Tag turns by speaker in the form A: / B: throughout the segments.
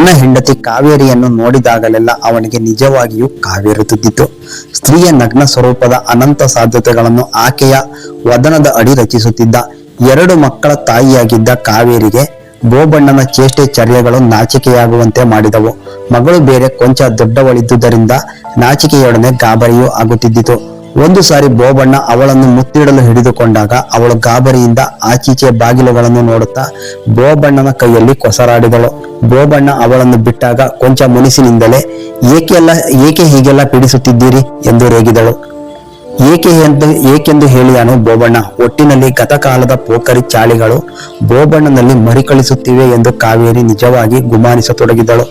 A: ತನ್ನ ಹೆಂಡತಿ ಕಾವೇರಿಯನ್ನು ನೋಡಿದಾಗಲೆಲ್ಲ ಅವನಿಗೆ ನಿಜವಾಗಿಯೂ ಕಾವೇರುತ್ತಿದ್ದಿತು ಸ್ತ್ರೀಯ ನಗ್ನ ಸ್ವರೂಪದ ಅನಂತ ಸಾಧ್ಯತೆಗಳನ್ನು ಆಕೆಯ ವದನದ ಅಡಿ ರಚಿಸುತ್ತಿದ್ದ ಎರಡು ಮಕ್ಕಳ ತಾಯಿಯಾಗಿದ್ದ ಕಾವೇರಿಗೆ ಬೋಬಣ್ಣನ ಚೇಷ್ಟೆ ಚರ್ಯಗಳು ನಾಚಿಕೆಯಾಗುವಂತೆ ಮಾಡಿದವು. ಮಗಳು ಬೇರೆ ಕೊಂಚ ದೊಡ್ಡವಳಿದ್ದುದರಿಂದ ನಾಚಿಕೆಯೊಡನೆ ಗಾಬರಿಯೂ ಆಗುತ್ತಿದ್ದಿತು. ಒಂದು ಸಾರಿ ಬೋಬಣ್ಣ ಅವಳನ್ನು ಮುತ್ತಿಡಲು ಹಿಡಿದುಕೊಂಡಾಗ ಅವಳು ಗಾಬರಿಯಿಂದ ಆಚೀಚೆ ಬಾಗಿಲುಗಳನ್ನು ನೋಡುತ್ತಾ ಬೋಬಣ್ಣನ ಕೈಯಲ್ಲಿ ಕೊಸರಾಡಿದಳು. ಬೋಬಣ್ಣ ಅವಳನ್ನು ಬಿಟ್ಟಾಗ ಕೊಂಚ ಮುನಿಸಿನಿಂದಲೇ ಏಕೆಲ್ಲ ಏಕೆ ಹೀಗೆಲ್ಲ ಪೀಡಿಸುತ್ತಿದ್ದೀರಿ? ಎಂದು ರೇಗಿದಳು. ಏಕೆ ಎಂದು, ಏಕೆಂದು ಹೇಳಿಯಾನು ಬೋಬಣ್ಣ. ಒಟ್ಟಿನಲ್ಲಿ ಗತಕಾಲದ ಪೋಖರಿ ಚಾಳಿಗಳು ಬೋಬಣ್ಣನಲ್ಲಿ ಮರಿಕಳಿಸುತ್ತಿವೆ ಎಂದು ಕಾವೇರಿ ನಿಜವಾಗಿ ಗುಮಾನಿಸತೊಡಗಿದಳು.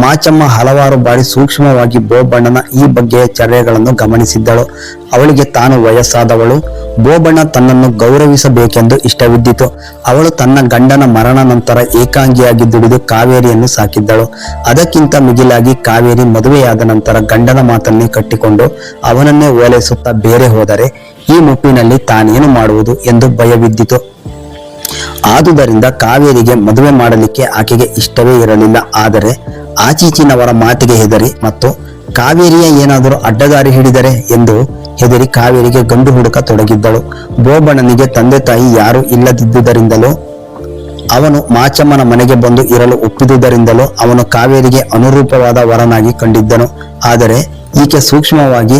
A: ಮಾಚಮ್ಮ ಹಲವಾರು ಬಾರಿ ಸೂಕ್ಷ್ಮವಾಗಿ ಬೋಬಣ್ಣನ ಈ ಬಗೆಯ ಚರ್ಯಗಳನ್ನು ಗಮನಿಸಿದ್ದಳು. ಅವಳಿಗೆ ತಾನು ವಯಸ್ಸಾದವಳು. ಬೋಬಣ್ಣ ತನ್ನನ್ನು ಗೌರವಿಸಬೇಕೆಂದು ಇಷ್ಟವಿದ್ದಿತು. ಅವಳು ತನ್ನ ಗಂಡನ ಮರಣ ನಂತರ ಏಕಾಂಗಿಯಾಗಿ ದುಡಿದು ಕಾವೇರಿಯನ್ನು ಸಾಕಿದ್ದಳು. ಅದಕ್ಕಿಂತ ಮಿಗಿಲಾಗಿ ಕಾವೇರಿ ಮದುವೆಯಾದ ನಂತರ ಗಂಡನ ಮಾತನ್ನೇ ಕಟ್ಟಿಕೊಂಡು ಅವನನ್ನೇ ಓಲೈಸುತ್ತಾ ಬೇರೆ ಹೋದರೆ ಈ ಮುಪ್ಪಿನಲ್ಲಿ ತಾನೇನು ಮಾಡುವುದು ಎಂದು ಭಯವಿದ್ದಿತು. ಆದುದರಿಂದ ಕಾವೇರಿಗೆ ಮದುವೆ ಮಾಡಲಿಕ್ಕೆ ಆಕೆಗೆ ಇಷ್ಟವೇ ಇರಲಿಲ್ಲ. ಆದರೆ ಆಚೀಚಿನವರ ಮಾತಿಗೆ ಹೆದರಿ ಮತ್ತು ಕಾವೇರಿಯ ಏನಾದರೂ ಅಡ್ಡದಾರಿ ಹಿಡಿದರೆ ಎಂದು ಹೆದರಿ ಕಾವೇರಿಗೆ ಗಂಡು ಹುಡುಕ ತೊಡಗಿದ್ದಳು. ಬೋಬಣ್ಣನಿಗೆ ತಂದೆ ತಾಯಿ ಯಾರು ಇಲ್ಲದಿದ್ದುದರಿಂದಲೂ, ಅವನು ಮಾಚಮ್ಮನ ಮನೆಗೆ ಬಂದು ಇರಲು ಒಪ್ಪಿದುದರಿಂದಲೂ ಅವನು ಕಾವೇರಿಗೆ ಅನುರೂಪವಾದ ವರನಾಗಿ ಕಂಡಿದ್ದನು. ಆದರೆ ಈಕೆ ಸೂಕ್ಷ್ಮವಾಗಿ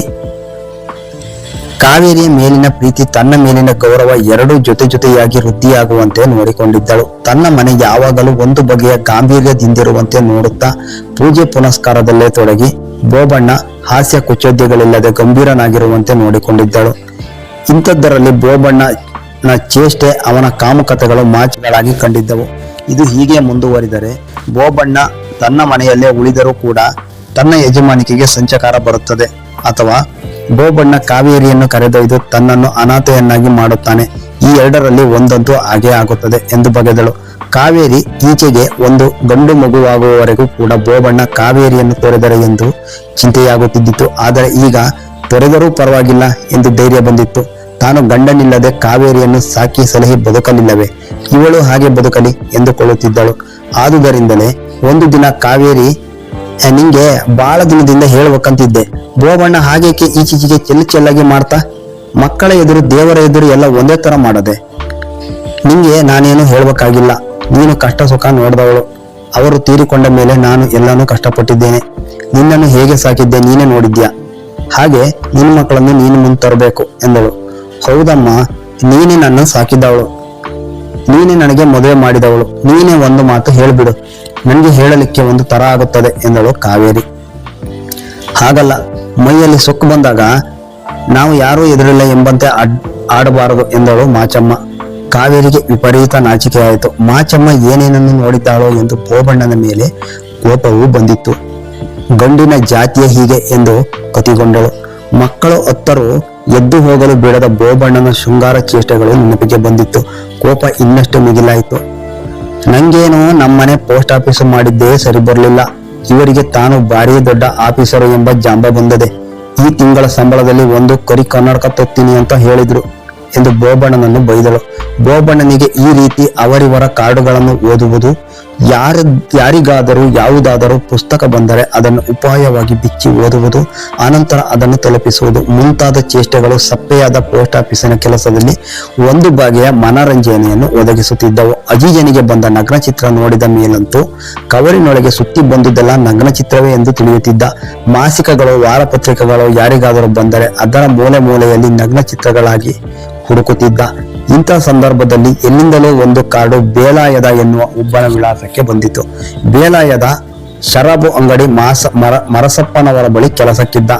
A: ಕಾವೇರಿಯ ಮೇಲಿನ ಪ್ರೀತಿ, ತನ್ನ ಮೇಲಿನ ಗೌರವ ಎರಡೂ ಜೊತೆ ಜೊತೆಯಾಗಿ ವೃದ್ಧಿಯಾಗುವಂತೆ ನೋಡಿಕೊಂಡಿದ್ದಳು. ತನ್ನ ಮನೆ ಯಾವಾಗಲೂ ಒಂದು ಬಗೆಯ ಗಾಂಭೀರ್ಯದಿಂದಿರುವಂತೆ ನೋಡುತ್ತಾ ಪೂಜೆ ಪುನಸ್ಕಾರದಲ್ಲೇ ತೊಡಗಿ ಬೋಬಣ್ಣ ಹಾಸ್ಯ ಕುಚೋದ್ಯಗಳಿಲ್ಲದೆ ಗಂಭೀರನಾಗಿರುವಂತೆ ನೋಡಿಕೊಂಡಿದ್ದಳು. ಇಂಥದ್ದರಲ್ಲಿ ಬೋಬಣ್ಣನ ಚೇಷ್ಟೆ ಅವನ ಕಾಮುಕತೆಗಳು ಮಾಚುಗಳಾಗಿ ಕಂಡಿದ್ದವು. ಇದು ಹೀಗೆ ಮುಂದುವರಿದರೆ ಬೋಬಣ್ಣ ತನ್ನ ಮನೆಯಲ್ಲೇ ಉಳಿದರೂ ಕೂಡ ತನ್ನ ಯಜಮಾನಿಕೆಗೆ ಸಂಚಕಾರ ಬರುತ್ತದೆ ಅಥವಾ ಬೋಬಣ್ಣ ಕಾವೇರಿಯನ್ನು ಕರೆದೊಯ್ದು ತನ್ನನ್ನು ಅನಾಥೆಯನ್ನಾಗಿ ಮಾಡುತ್ತಾನೆ. ಈ ಎರಡರಲ್ಲಿ ಒಂದಂತೂ ಹಾಗೆ ಆಗುತ್ತದೆ ಎಂದು ಬಗೆದಳು. ಕಾವೇರಿ ಈಚೆಗೆ ಒಂದು ಗಂಡು ಮಗುವಾಗುವವರೆಗೂ ಕೂಡ ಬೋಬಣ್ಣ ಕಾವೇರಿಯನ್ನು ತೊರೆದರೆ ಎಂದು ಚಿಂತೆಯಾಗುತ್ತಿದ್ದಿತು. ಆದರೆ ಈಗ ತೊರೆದರೂ ಪರವಾಗಿಲ್ಲ ಎಂದು ಧೈರ್ಯ ಬಂದಿತ್ತು. ತಾನು ಗಂಡನಿಲ್ಲದೆ ಕಾವೇರಿಯನ್ನು ಸಾಕಿ ಸಲಹಿ ಬದುಕಲಿಲ್ಲವೇ? ಇವಳು ಹಾಗೆ ಬದುಕಲಿ ಎಂದುಕೊಳ್ಳುತ್ತಿದ್ದಳು. ಆದುದರಿಂದಲೇ ಒಂದು ದಿನ ಕಾವೇರಿ "ಏ, ನಿಂಗೆ ಬಹಳ ದಿನದಿಂದ ಹೇಳ್ಬೇಕಂತಿದ್ದೆ. ಬೋಬಣ್ಣ ಹಾಗೇಕೆ ಈಚೀಚೆಗೆ ಚೆಲ್ಲು ಚೆಲ್ಲಾಗಿ ಮಾಡ್ತಾ? ಮಕ್ಕಳ ಎದುರು, ದೇವರ ಎದುರು ಎಲ್ಲ ಒಂದೇ ತರ ಮಾಡದೆ. ನಿಂಗೆ ನಾನೇನು ಹೇಳ್ಬೇಕಾಗಿಲ್ಲ. ನೀನು ಕಷ್ಟ ಸುಖ ನೋಡಿದವಳು. ಅವರು ತೀರಿಕೊಂಡ ಮೇಲೆ ನಾನು ಎಲ್ಲಾನು ಕಷ್ಟಪಟ್ಟಿದ್ದೇನೆ. ನಿನ್ನನ್ನು ಹೇಗೆ ಸಾಕಿದ್ದೆ ನೀನೇ ನೋಡಿದ್ಯಾ? ಹಾಗೆ ನಿನ್ನ ಮಕ್ಕಳನ್ನು ನೀನು ಮುಂದೆ ತರಬೇಕು ಎಂದಳು. ಹೌದಮ್ಮ, ನೀನೇ ನನ್ನ ಸಾಕಿದವಳು ನೀನೇ ನನಗೆ ಮದುವೆ ಮಾಡಿದವಳು. ನೀನೇ ಒಂದು ಮಾತು ಹೇಳ್ಬಿಡು. ನನಗೆ ಹೇಳಲಿಕ್ಕೆ ಒಂದು ತರ ಆಗುತ್ತದೆ ಎಂದಳು ಕಾವೇರಿ. ಹಾಗಲ್ಲ, ಮೈಯಲ್ಲಿ ಸೊಕ್ಕು ಬಂದಾಗ ನಾವು ಯಾರೂ ಎದುರಿಲ್ಲ ಎಂಬಂತೆ ಆಡಬಾರದು ಎಂದಳು ಮಾಚಮ್ಮ. ಕಾವೇರಿಗೆ ವಿಪರೀತ ನಾಚಿಕೆಯಾಯಿತು. ಮಾಚಮ್ಮ ಏನೇನನ್ನು ನೋಡಿದ್ದಾಳೋ ಎಂದು ಬೋಬಣ್ಣನ ಮೇಲೆ ಕೋಪವು ಬಂದಿತ್ತು. ಗಂಡಿನ ಜಾತಿಯ ಹೀಗೆ ಎಂದು ಕತಿಗೊಂಡಳು ಮಕ್ಕಳು ಹತ್ತರು ಎದ್ದು ಹೋಗಲು ಬೇಡದ ಬೋಬಣ್ಣನ ಶೃಂಗಾರ ಚೇಷ್ಟೆಗಳು ನೆನಪಿಗೆ ಬಂದಿತ್ತು. ಕೋಪ ಇನ್ನಷ್ಟು ಮಿಗಿಲಾಯಿತು. ನಂಗೇನು ನಮ್ಮನೆ ಪೋಸ್ಟ್ ಆಫೀಸು ಮಾಡಿದ್ದೇ ಸರಿ ಬರಲಿಲ್ಲ. ಇವರಿಗೆ ತಾನು ಭಾರಿ ದೊಡ್ಡ ಆಫೀಸರು ಎಂಬ ಜಾಂಬ ಬಂದದೆ. ಈ ತಿಂಗಳ ಸಂಬಳದಲ್ಲಿ ಒಂದು ಕರಿ ಕನ್ನಡಕ ತೊತ್ತೀನಿ ಅಂತ ಹೇಳಿದ್ರು ಎಂದು ಬೋಬಣ್ಣನನ್ನು ಬೈದಳು. ಬೋಬಣ್ಣನಿಗೆ ಈ ರೀತಿ ಅವರಿವರ ಕಾರ್ಡುಗಳನ್ನು ಓದುವುದು ಯಾರ ಯಾರಿಗಾದರೂ ಯಾವುದಾದರೂ ಪುಸ್ತಕ ಬಂದರೆ ಅದನ್ನು ಉಪಾಯವಾಗಿ ಬಿಚ್ಚಿ ಓದುವುದು, ಆನಂತರ ಅದನ್ನು ತಲುಪಿಸುವುದು. ಮುಂತಾದ ಚೇಷ್ಟೆಗಳು ಸಪ್ಪೆಯಾದ ಪೋಸ್ಟ್ ಆಫೀಸಿನ ಕೆಲಸದಲ್ಲಿ ಒಂದು ಬಗೆಯ ಮನರಂಜನೆಯನ್ನು ಒದಗಿಸುತ್ತಿದ್ದವು. ಅಜೀಜನಿಗೆ ಬಂದ ನಗ್ನ ಚಿತ್ರ ನೋಡಿದ ಮೇಲಂತೂ ಕವರಿನೊಳಗೆ ಸುತ್ತಿ ಬಂದುದೆಲ್ಲ ನಗ್ನ ಚಿತ್ರವೇ ಎಂದು ತಿಳಿಯುತ್ತಿದ್ದ. ಮಾಸಿಕಗಳು, ವಾರಪತ್ರಿಕೆಗಳು ಯಾರಿಗಾದರೂ ಬಂದರೆ ಅದರ ಮೂಲೆ ಮೂಲೆಯಲ್ಲಿ ನಗ್ನ ಚಿತ್ರಗಳಾಗಿ ಹುಡುಕುತ್ತಿದ್ದ. ಇಂಥ ಸಂದರ್ಭದಲ್ಲಿ ಎಲ್ಲಿಂದಲೋ ಒಂದು ಕಾರ್ಡು ಬೇಲಾಯದ ಎನ್ನುವ ಒಬ್ಬನ ವಿಳಾಸಕ್ಕೆ ಬಂದಿತು ಬೇಲಾಯದ ಶರಾಬು ಅಂಗಡಿ ಮಾಸ ಮರ ಮರಸಪ್ಪನವರ ಬಳಿ ಕೆಲಸಕ್ಕಿದ್ದ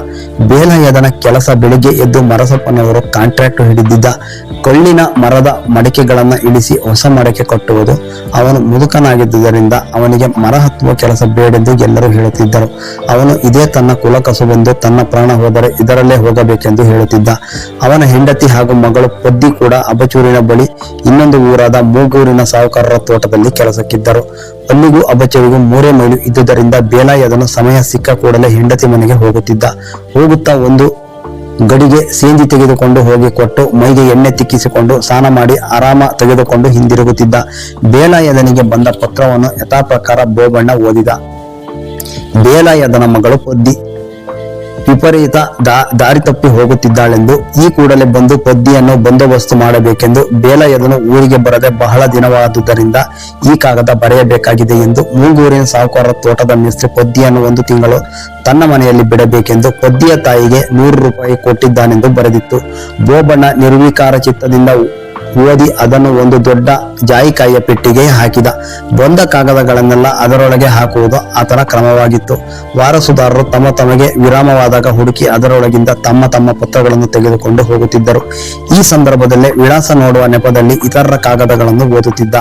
A: ಬೇಲಯ್ಯದನ ಕೆಲಸ ಬೆಳಿಗ್ಗೆ ಎದ್ದು ಮರಸಪ್ಪನವರು ಕಾಂಟ್ರಾಕ್ಟ್ ಹಿಡಿದಿದ್ದ ಕಳ್ಳಿನ ಮರದ ಮಡಿಕೆಗಳನ್ನ ಇಳಿಸಿ ಹೊಸ ಮಡಕೆ ಕಟ್ಟುವುದು. ಅವನು ಮುದುಕನಾಗಿದ್ದುದರಿಂದ ಅವನಿಗೆ ಮರ ಹತ್ತುವ ಕೆಲಸ ಬೇಡೆಂದು ಎಲ್ಲರೂ ಹೇಳುತ್ತಿದ್ದರು. ಅವನು ಇದೇ ತನ್ನ ಕುಲಕಸುವೆಂದು ತನ್ನ ಪ್ರಾಣ ಹೋದರೆ ಇದರಲ್ಲೇ ಹೋಗಬೇಕೆಂದು ಹೇಳುತ್ತಿದ್ದ. ಅವನ ಹೆಂಡತಿ ಹಾಗೂ ಮಗಳು ಪದ್ದಿ ಕೂಡ ಅಬಚೂರಿನ ಬಳಿ ಇನ್ನೊಂದು ಊರಾದ ಮೂಗೂರಿನ ಸಾಹುಕಾರರ ತೋಟದಲ್ಲಿ ಕೆಲಸಕ್ಕಿದ್ದರು. ಅಲ್ಲಿಗೂ ಅಬ್ಬಚ್ಚರಿಗೂ ಮೂರೇ ಮೈಲು ಇದ್ದುದರಿಂದ ಬೇಲಾಯದನು ಸಮಯ ಸಿಕ್ಕ ಕೂಡಲೇ ಹೆಂಡತಿ ಮನೆಗೆ ಹೋಗುತ್ತಿದ್ದ. ಹೋಗುತ್ತಾ ಒಂದು ಗಡಿಗೆ ಸೇಂದಿ ತೆಗೆದುಕೊಂಡು ಹೋಗಿ ಕೊಟ್ಟು ಮೈಗೆ ಎಣ್ಣೆ ತಿಕ್ಕಿಸಿಕೊಂಡು ಸ್ನಾನ ಮಾಡಿ ಆರಾಮ ತೆಗೆದುಕೊಂಡು ಹಿಂದಿರುಗುತ್ತಿದ್ದ. ಬೇಲಾಯದನಿಗೆ ಬಂದ ಪತ್ರವನ್ನು ಯಥಾಪ್ರಕಾರ ಬೋಬಣ್ಣ ಓದಿದ. ಬೇಲಾಯದನ ಮಗಳು ಪೊದ್ದಿ. ವಿಪರೀತ ದಾರಿ ತಪ್ಪಿ ಹೋಗುತ್ತಿದ್ದಾಳೆಂದು ಈ ಕೂಡಲೇ ಬಂದು ಪದ್ಯನ್ನು ಬಂದೋಬಸ್ತು ಮಾಡಬೇಕೆಂದು ಬೇಲಯ್ಯದನು ಊರಿಗೆ ಬರದೆ ಬಹಳ ದಿನವಾದುದರಿಂದ ಈ ಕಾಗದ ಬರೆಯಬೇಕಾಗಿದೆ ಎಂದು ಮೂಗೂರಿನ ಸಾಹುಕಾರ ತೋಟದ ಮೇಸ್ತ್ರಿ ಪದ್ಯನ್ನು ಒಂದು ತಿಂಗಳು ತನ್ನ ಮನೆಯಲ್ಲಿ ಬಿಡಬೇಕೆಂದು ಪದ್ಯ ತಾಯಿಗೆ ನೂರು ರೂಪಾಯಿ ಕೊಟ್ಟಿದ್ದಾನೆಂದು ಬರೆದಿತ್ತು. ಬೋಬಣ್ಣ ನಿರ್ವಿಕಾರ ಚಿತ್ತದಿಂದ ಓದಿ ಅದನ್ನು ಒಂದು ದೊಡ್ಡ ಜಾಯಿಕಾಯಿಯ ಪೆಟ್ಟಿಗೆ ಹಾಕಿದ. ಬಂದ ಕಾಗದಗಳನ್ನೆಲ್ಲ ಅದರೊಳಗೆ ಹಾಕುವುದು ಆತನ ಕ್ರಮವಾಗಿತ್ತು. ವಾರಸುದಾರರು ತಮ್ಮ ತಮಗೆ ವಿರಾಮವಾದಾಗ ಹುಡುಕಿ ಅದರೊಳಗಿಂದ ತಮ್ಮ ತಮ್ಮ ಪತ್ರಗಳನ್ನು ತೆಗೆದುಕೊಂಡು ಹೋಗುತ್ತಿದ್ದರು. ಈ ಸಂದರ್ಭದಲ್ಲಿ ವಿಳಾಸ ನೋಡುವ ನೆಪದಲ್ಲಿ ಇತರರ ಕಾಗದಗಳನ್ನು ಓದುತ್ತಿದ್ದ.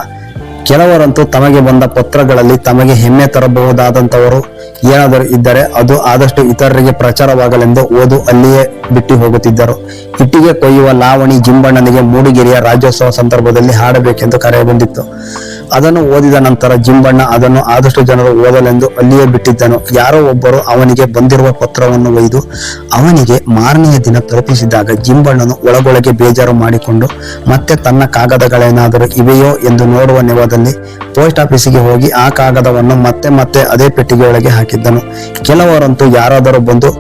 A: ಕೆಲವರಂತೂ ತಮಗೆ ಬಂದ ಪತ್ರಗಳಲ್ಲಿ ತಮಗೆ ಹೆಮ್ಮೆ ತರಬಹುದಾದಂತವರು ಏನಾದರೂ ಇದ್ದರೆ ಅದು ಆದಷ್ಟು ಇತರರಿಗೆ ಪ್ರಚಾರವಾಗಲೆಂದು ಓದು ಅಲ್ಲಿಯೇ ಬಿಟ್ಟು ಹೋಗುತ್ತಿದ್ದರು. ಇಟ್ಟಿಗೆ ಕೊಯ್ಯುವ ಲಾವಣಿ ಜಿಂಬಣ್ಣನಿಗೆ ಮೂಡಿಗೆರೆಯ ರಾಜ್ಯೋತ್ಸವ ಸಂದರ್ಭದಲ್ಲಿ ಹಾಡಬೇಕೆಂದು ಕರೆ ಬಂದಿತ್ತು ಅದನ್ನು ಓದಿದ ನಂತರ ಜಿಂಬಣ್ಣ ಅದನ್ನು ಆದಷ್ಟು ಜನರು ಓದಲೆಂದು ಅಲ್ಲಿಯೇ ಬಿಟ್ಟಿದ್ದನು. ಯಾರೋ ಒಬ್ಬರು ಅವನಿಗೆ ಬಂದಿರುವ ಪತ್ರವನ್ನು ಒಯ್ದು ಅವನಿಗೆ ಮಾರನೆಯ ದಿನ ತಲುಪಿಸಿದಾಗ ಜಿಂಬಣ್ಣನು ಒಳಗೊಳಗೆ ಬೇಜಾರು ಮಾಡಿಕೊಂಡು, ಮತ್ತೆ ತನ್ನ ಕಾಗದಗಳೇನಾದರೂ ಇವೆಯೋ ಎಂದು ನೋಡುವ ನೆವದಲ್ಲಿ ಪೋಸ್ಟ್ ಆಫೀಸಿಗೆ ಹೋಗಿ ಆ ಕಾಗದವನ್ನು ಮತ್ತೆ ಮತ್ತೆ ಅದೇ ಪೆಟ್ಟಿಗೆಯೊಳಗೆ ಹಾಕಿದ್ದನು. ಕೆಲವರಂತೂ ಯಾರಾದರೂ ಬಂದು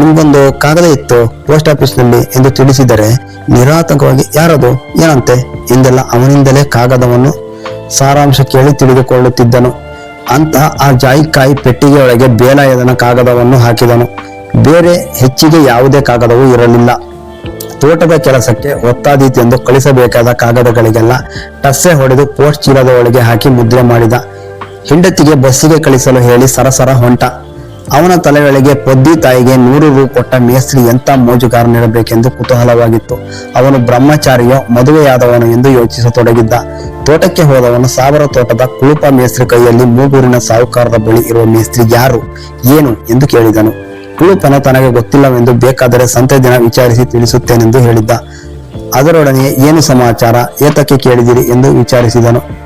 A: ನಿಮ್ಗೊಂದು ಕಾಗದ ಇತ್ತು ಪೋಸ್ಟ್ ಆಫೀಸ್ನಲ್ಲಿ ಎಂದು ತಿಳಿಸಿದರೆ ನಿರಾತಂಕವಾಗಿ, ಯಾರದು? ಏನಂತೆ? ಎಂದೆಲ್ಲ ಅವನಿಂದಲೇ ಕಾಗದವನ್ನು ಸಾರಾಂಶ ಕೇಳಿ ತಿಳಿದುಕೊಳ್ಳುತ್ತಿದ್ದನು. ಅಂತ ಆ ಜಾಯಿಕಾಯಿ ಪೆಟ್ಟಿಗೆಯೊಳಗೆ ಬೇಲಾಯದನ ಕಾಗದವನ್ನು ಹಾಕಿದನು. ಬೇರೆ ಹೆಚ್ಚಿಗೆ ಯಾವುದೇ ಕಾಗದವೂ ಇರಲಿಲ್ಲ. ತೋಟದ ಕೆಲಸಕ್ಕೆ ಒತ್ತಾದೀತೆಂದು ಕಳಿಸಬೇಕಾದ ಕಾಗದಗಳಿಗೆಲ್ಲ ಟಸ್ಸೆ ಹೊಡೆದು ಪೋಸ್ಟ್ ಚೀಲದ ಒಳಗೆ ಹಾಕಿ ಮುದ್ರೆ ಮಾಡಿದ. ಹೆಂಡತಿಗೆ ಬಸ್ಸಿಗೆ ಕಳಿಸಲು ಹೇಳಿ ಸರಸರ ಹೊಂಟ. ಅವನ ತಲೆಯೊಳಗೆ ಪೊದ್ದಿ ತಾಯಿಗೆ ನೂರು ರೂ ಕೊಟ್ಟ ಮೇಸ್ತ್ರಿ ಎಂತ ಮೋಜುಗಾರನಿರಬೇಕೆಂದು ಕುತೂಹಲವಾಗಿತ್ತು. ಅವನು ಬ್ರಹ್ಮಚಾರಿಯೋ ಮದುವೆಯಾದವನು ಎಂದು ಯೋಚಿಸತೊಡಗಿದ್ದ. ತೋಟಕ್ಕೆ ಹೋದವನು ಸಾವಿರ ತೋಟದ ಕುಳುಪ ಮೇಸ್ತ್ರಿ ಕೈಯಲ್ಲಿ ಮೂಗೂರಿನ ಸಾಹುಕಾರದ ಬಳಿ ಇರುವ ಮೇಸ್ತ್ರಿ ಯಾರು? ಏನು? ಎಂದು ಕೇಳಿದನು. ಕುಳುಪನು ತನಗೆ ಗೊತ್ತಿಲ್ಲವೆಂದು ಬೇಕಾದರೆ ಸಂತೆ ದಿನ ವಿಚಾರಿಸಿ ತಿಳಿಸುತ್ತೇನೆಂದು ಹೇಳಿದ್ದ. ಅದರೊಡನೆ ಏನು ಸಮಾಚಾರ? ಏತಕ್ಕೆ ಕೇಳಿದಿರಿ ಎಂದು ವಿಚಾರಿಸಿದನು.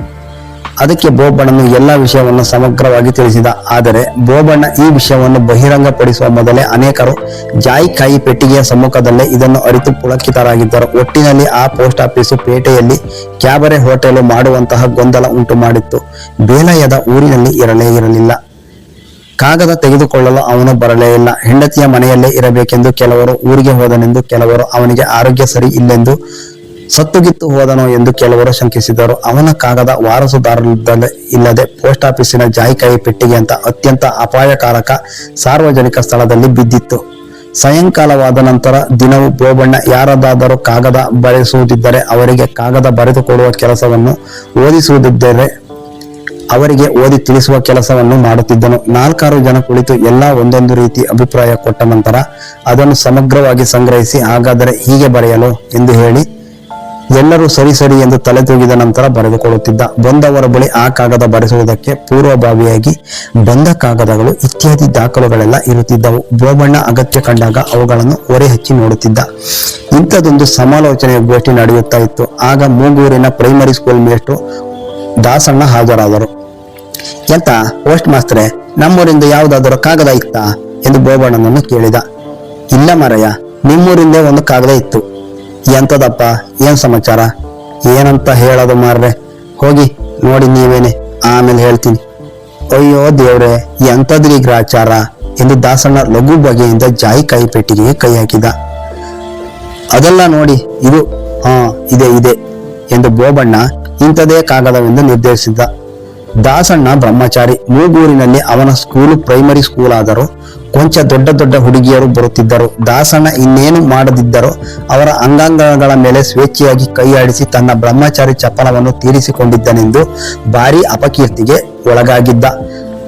A: ಅದಕ್ಕೆ ಬೋಬಣ್ಣನು ಎಲ್ಲಾ ವಿಷಯವನ್ನು ಸಮಗ್ರವಾಗಿ ತಿಳಿಸಿದ. ಆದರೆ ಬೋಬಣ್ಣ ಈ ವಿಷಯವನ್ನು ಬಹಿರಂಗಪಡಿಸುವ ಮೊದಲೇ ಅನೇಕರು ಜಾಯಿಕಾಯಿ ಪೆಟ್ಟಿಗೆಯ ಸಮ್ಮುಖದಲ್ಲೇ ಇದನ್ನು ಅರಿತು ಪುಳಕಿತರಾಗಿದ್ದರು. ಒಟ್ಟಿನಲ್ಲಿ ಆ ಪೋಸ್ಟ್ ಆಫೀಸು ಪೇಟೆಯಲ್ಲಿ ಕ್ಯಾಬರೆ ಹೋಟೆಲು ಮಾಡುವಂತಹ ಗೊಂದಲ ಉಂಟು ಮಾಡಿತ್ತು. ಬೇಲಯದ ಊರಿನಲ್ಲಿ ಇರಲೇ ಇರಲಿಲ್ಲ. ಕಾಗದ ತೆಗೆದುಕೊಳ್ಳಲು ಅವನು ಬರಲೇ ಇಲ್ಲ. ಹೆಂಡತಿಯ ಮನೆಯಲ್ಲೇ ಇರಬೇಕೆಂದು ಕೆಲವರು, ಊರಿಗೆ ಹೋದನೆಂದು ಕೆಲವರು ಅವನಿಗೆ ಆರೋಗ್ಯ ಸರಿ ಇಲ್ಲೆಂದು ಸತ್ತುಗಿತ್ತು ಹೋದನು ಎಂದು ಕೆಲವರು ಶಂಕಿಸಿದರು. ಅವನ ಕಾಗದ ವಾರಸುದಾರರಿದ್ದಲೇ ಇಲ್ಲದೆ ಪೋಸ್ಟ್ ಆಫೀಸಿನ ಜಾಯಿಕಾಯಿ ಪೆಟ್ಟಿಗೆ ಅಂತ ಅತ್ಯಂತ ಅಪಾಯಕಾರಕ ಸಾರ್ವಜನಿಕ ಸ್ಥಳದಲ್ಲಿ ಬಿದ್ದಿತ್ತು. ಸಾಯಂಕಾಲವಾದ ನಂತರ ದಿನವೂ ಬೋಬಣ್ಣ ಯಾರದಾದರೂ ಕಾಗದ ಬರೆಸುವುದಿದ್ದರೆ ಅವರಿಗೆ ಕಾಗದ ಬರೆದುಕೊಡುವ ಕೆಲಸವನ್ನು ಓದಿಸುವುದಿದ್ದರೆ ಅವರಿಗೆ ಓದಿ ತಿಳಿಸುವ ಕೆಲಸವನ್ನು ಮಾಡುತ್ತಿದ್ದನು. ನಾಲ್ಕಾರು ಜನ ಕುಳಿತು ಎಲ್ಲಾ ಒಂದೊಂದು ರೀತಿ ಅಭಿಪ್ರಾಯ ಕೊಟ್ಟ ನಂತರ ಅದನ್ನು ಸಮಗ್ರವಾಗಿ ಸಂಗ್ರಹಿಸಿ, ಹಾಗಾದರೆ ಹೀಗೆ ಬರೆಯಲು? ಎಂದು ಹೇಳಿ ಎಲ್ಲರೂ ಸರಿ ಸರಿ ಎಂದು ತಲೆ ತೂಗಿದ ನಂತರ ಬರೆದುಕೊಳ್ಳುತ್ತಿದ್ದ ಬಂದವರ ಬಳಿ ಆ ಕಾಗದ ಬರೆಸುವುದಕ್ಕೆ ಪೂರ್ವಭಾವಿಯಾಗಿ ಬಂದ ಕಾಗದಗಳು ಇತ್ಯಾದಿ ದಾಖಲೆಗಳೆಲ್ಲ ಇರುತ್ತಿದ್ದವು. ಬೋಬಣ್ಣ ಅಗತ್ಯ ಕಂಡಾಗ ಅವುಗಳನ್ನು ಒರೆ ಹಚ್ಚಿ ನೋಡುತ್ತಿದ್ದ. ಇಂಥದೊಂದು ಸಮಾಲೋಚನೆಯ ಗೋಷ್ಠಿ ನಡೆಯುತ್ತಾ ಇತ್ತು. ಆಗ ಮೂಗೂರಿನ ಪ್ರೈಮರಿ ಸ್ಕೂಲ್ ಮೇಷ್ಟು ದಾಸಣ್ಣ ಹಾಜರಾದರು. ಎಂತ ಪೋಸ್ಟ್ ಮಾಸ್ತ್ರೆ ನಮ್ಮೂರಿಂದ ಯಾವುದಾದರೂ ಕಾಗದ ಇತ್ತಾ? ಎಂದು ಬೋಬಣ್ಣನನ್ನು ಕೇಳಿದ. ಇಲ್ಲ ಮರಯ್ಯ, ನಿಮ್ಮೂರಿಂದೇ ಒಂದು ಕಾಗದ ಇತ್ತು. ಎಂತದಪ್ಪ? ಏನ್ ಸಮಾಚಾರ? ಏನಂತ ಹೇಳೋದು ಮಾರ್ರೆ. ಹೋಗಿ ನೋಡಿ ನೀವೇನೆ. ಆಮೇಲೆ ಹೇಳ್ತೀನಿ. ಅಯ್ಯೋ ದೇವ್ರೆ ಎಂಥದ್ರಿ ಗ್ರಾಚಾರ? ಎಂದು ದಾಸಣ್ಣ ಲಘು ಬಗೆಯಿಂದ ಜಾಯಿಕಾಯಿ ಪೆಟ್ಟಿಗೆಗೆ ಕೈ ಹಾಕಿದ. ಅದೆಲ್ಲ ನೋಡಿ ಇದು, ಹಾ, ಇದೆ ಇದೆ ಎಂದು ಬೋಬಣ್ಣ ಇಂಥದೇ ಕಾಗದವೆಂದು ನಿರ್ಧರಿಸಿದ್ದ ದಾಸಣ್ಣ ಬ್ರಹ್ಮಚಾರಿ, ಮೂಗೂರಿನಲ್ಲಿ ಅವನ ಸ್ಕೂಲು ಪ್ರೈಮರಿ ಸ್ಕೂಲ್ ಆದರೂ ಕೊಂಚ ದೊಡ್ಡ ದೊಡ್ಡ ಹುಡುಗಿಯರು ಬರುತ್ತಿದ್ದರು. ದಾಸಣ್ಣ ಇನ್ನೇನು ಮಾಡದಿದ್ದರೋ ಅವರ ಅಂಗಾಂಗಗಳ ಮೇಲೆ ಸ್ವೇಚ್ಛೆಯಾಗಿ ಕೈಯಾಡಿಸಿ ತನ್ನ ಬ್ರಹ್ಮಚಾರಿ ಚಪಲವನ್ನು ತೀರಿಸಿಕೊಂಡಿದ್ದನೆಂದು ಭಾರಿ ಅಪಕೀರ್ತಿಗೆ ಒಳಗಾಗಿದ್ದ.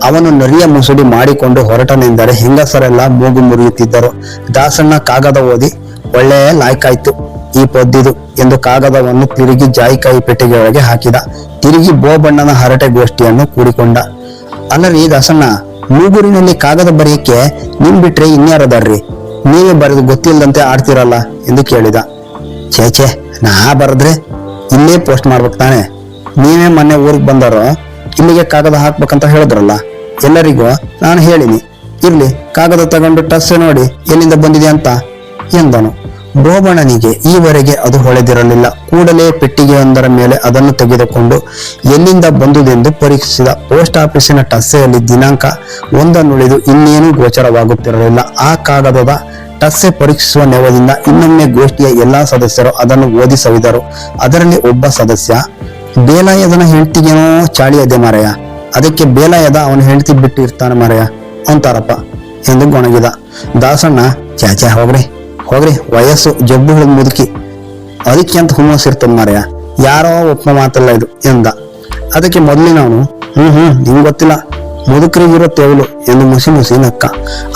A: ಅವನು ನರಿಯ ಮುಸುಡಿ ಮಾಡಿಕೊಂಡು ಹೊರಟನೆಂದರೆ ಹೆಂಗಸರೆಲ್ಲ ಮೂಗು ಮುರಿಯುತ್ತಿದ್ದರು. ದಾಸಣ್ಣ ಕಾಗದ ಓದಿ, ಒಳ್ಳೆಯ ಲಾಯ್ಕಾಯ್ತು ಈ ಪೊದ್ದಿದು ಎಂದು ಕಾಗದವನ್ನು ತಿರುಗಿ ಜಾಯಿಕಾಯಿ ಪೆಟ್ಟಿಗೆಯೊಳಗೆ ಹಾಕಿದ. ತಿರುಗಿ ಬೋಬಣ್ಣನ ಹರಟೆ ಗೋಷ್ಠಿಯನ್ನು ಕೂಡಿಕೊಂಡ. ಅಲ್ಲರಿ ದಾಸಣ್ಣ ಮೂಗೂರಿನಲ್ಲಿ ಕಾಗದ ಬರೆಯಕ್ಕೆ ನಿಮ್ ಬಿಟ್ರೆ ಇನ್ಯಾರದಾರ್ರಿ? ನೀವೇ ಬರೆದು ಗೊತ್ತಿಲ್ಲದಂತೆ ಆಡ್ತಿರಲ್ಲ ಎಂದು ಕೇಳಿದ. ಛೇ ಛೇ, ನಾ ಬರದ್ರೆ ಇಲ್ಲೇ ಪೋಸ್ಟ್ ಮಾಡ್ಬೇಕು ತಾನೆ. ನೀವೇ ಮೊನ್ನೆ ಊರಿಗೆ ಬಂದಾರೋ, ಇಲ್ಲಿಗೆ ಕಾಗದ ಹಾಕ್ಬೇಕಂತ ಹೇಳಿದ್ರಲ್ಲ, ಎಲ್ಲರಿಗೂ ನಾನು ಹೇಳಿನಿ. ಇರ್ಲಿ, ಕಾಗದ ತಗೊಂಡು ಟಸ್ ನೋಡಿ ಎಲ್ಲಿಂದ ಬಂದಿದೆ ಅಂತ ಎಂದನು. ಬೋಬಣ್ಣನಿಗೆ ಈವರೆಗೆ ಅದು ಹೊಳೆದಿರಲಿಲ್ಲ. ಕೂಡಲೇ ಪೆಟ್ಟಿಗೆಯೊಂದರ ಮೇಲೆ ಅದನ್ನು ತೆಗೆದುಕೊಂಡು ಎಲ್ಲಿಂದ ಬಂದುದೆಂದು ಪರೀಕ್ಷಿಸಿದ ಪೋಸ್ಟ್ ಆಫೀಸಿನ ಟಸ್ಸೆಯಲ್ಲಿ ದಿನಾಂಕ ಒಂದನ್ನುಳಿದು ಇನ್ನೇನು ಗೋಚರವಾಗುತ್ತಿರಲಿಲ್ಲ. ಆ ಕಾಗದದ ಟಸ್ಸೆ ಪರೀಕ್ಷಿಸುವ ನೆವದಿಂದ ಇನ್ನೊಮ್ಮೆ ಗೋಷ್ಠಿಯ ಎಲ್ಲಾ ಸದಸ್ಯರು ಅದನ್ನು ಓದಿ ಸವಿದರು. ಅದರಲ್ಲಿ ಒಬ್ಬ ಸದಸ್ಯ, ಬೇಲಾಯದನ ಹೆಂಡತಿಗೇನೋ ಚಾಳಿಯದೆ ಮರೆಯ. ಅದಕ್ಕೆ ಬೇಲಾಯದ ಅವನ ಹೆಂಡತಿ ಬಿಟ್ಟು ಇರ್ತಾನೆ ಮರೆಯ ಅಂತಾರಪ್ಪ ಎಂದು ಗೊಣಗಿದ. ದಾಸಣ್ಣ, ಚಾಚಾ ಹೋಗ್ರಿ. ಹೋಗ್ರಿ, ವಯಸ್ಸು ಜಬ್ಬು ಹಿಡಿದು ಮುದುಕಿ. ಅದಕ್ಕೆ ಅಂತ ಹುಮ್ಮಸ್ ಇರ್ತದ ಮಾರ್ಯ ಯಾರೋ ಒಪ್ಪ ಮಾತಲ್ಲ ಇದು ಎಂದ. ಅದಕ್ಕೆ ಮೊದಲಿನವನು ಹ್ಮ್ ಹ್ಮ್, ನಿಂಗ್ ಗೊತ್ತಿಲ್ಲ. ಮುದುಕರಿಗಿರೋ ತೆವಲು ಎಂದು ಮುಸಿ ಮುಸಿ ನಕ್ಕ.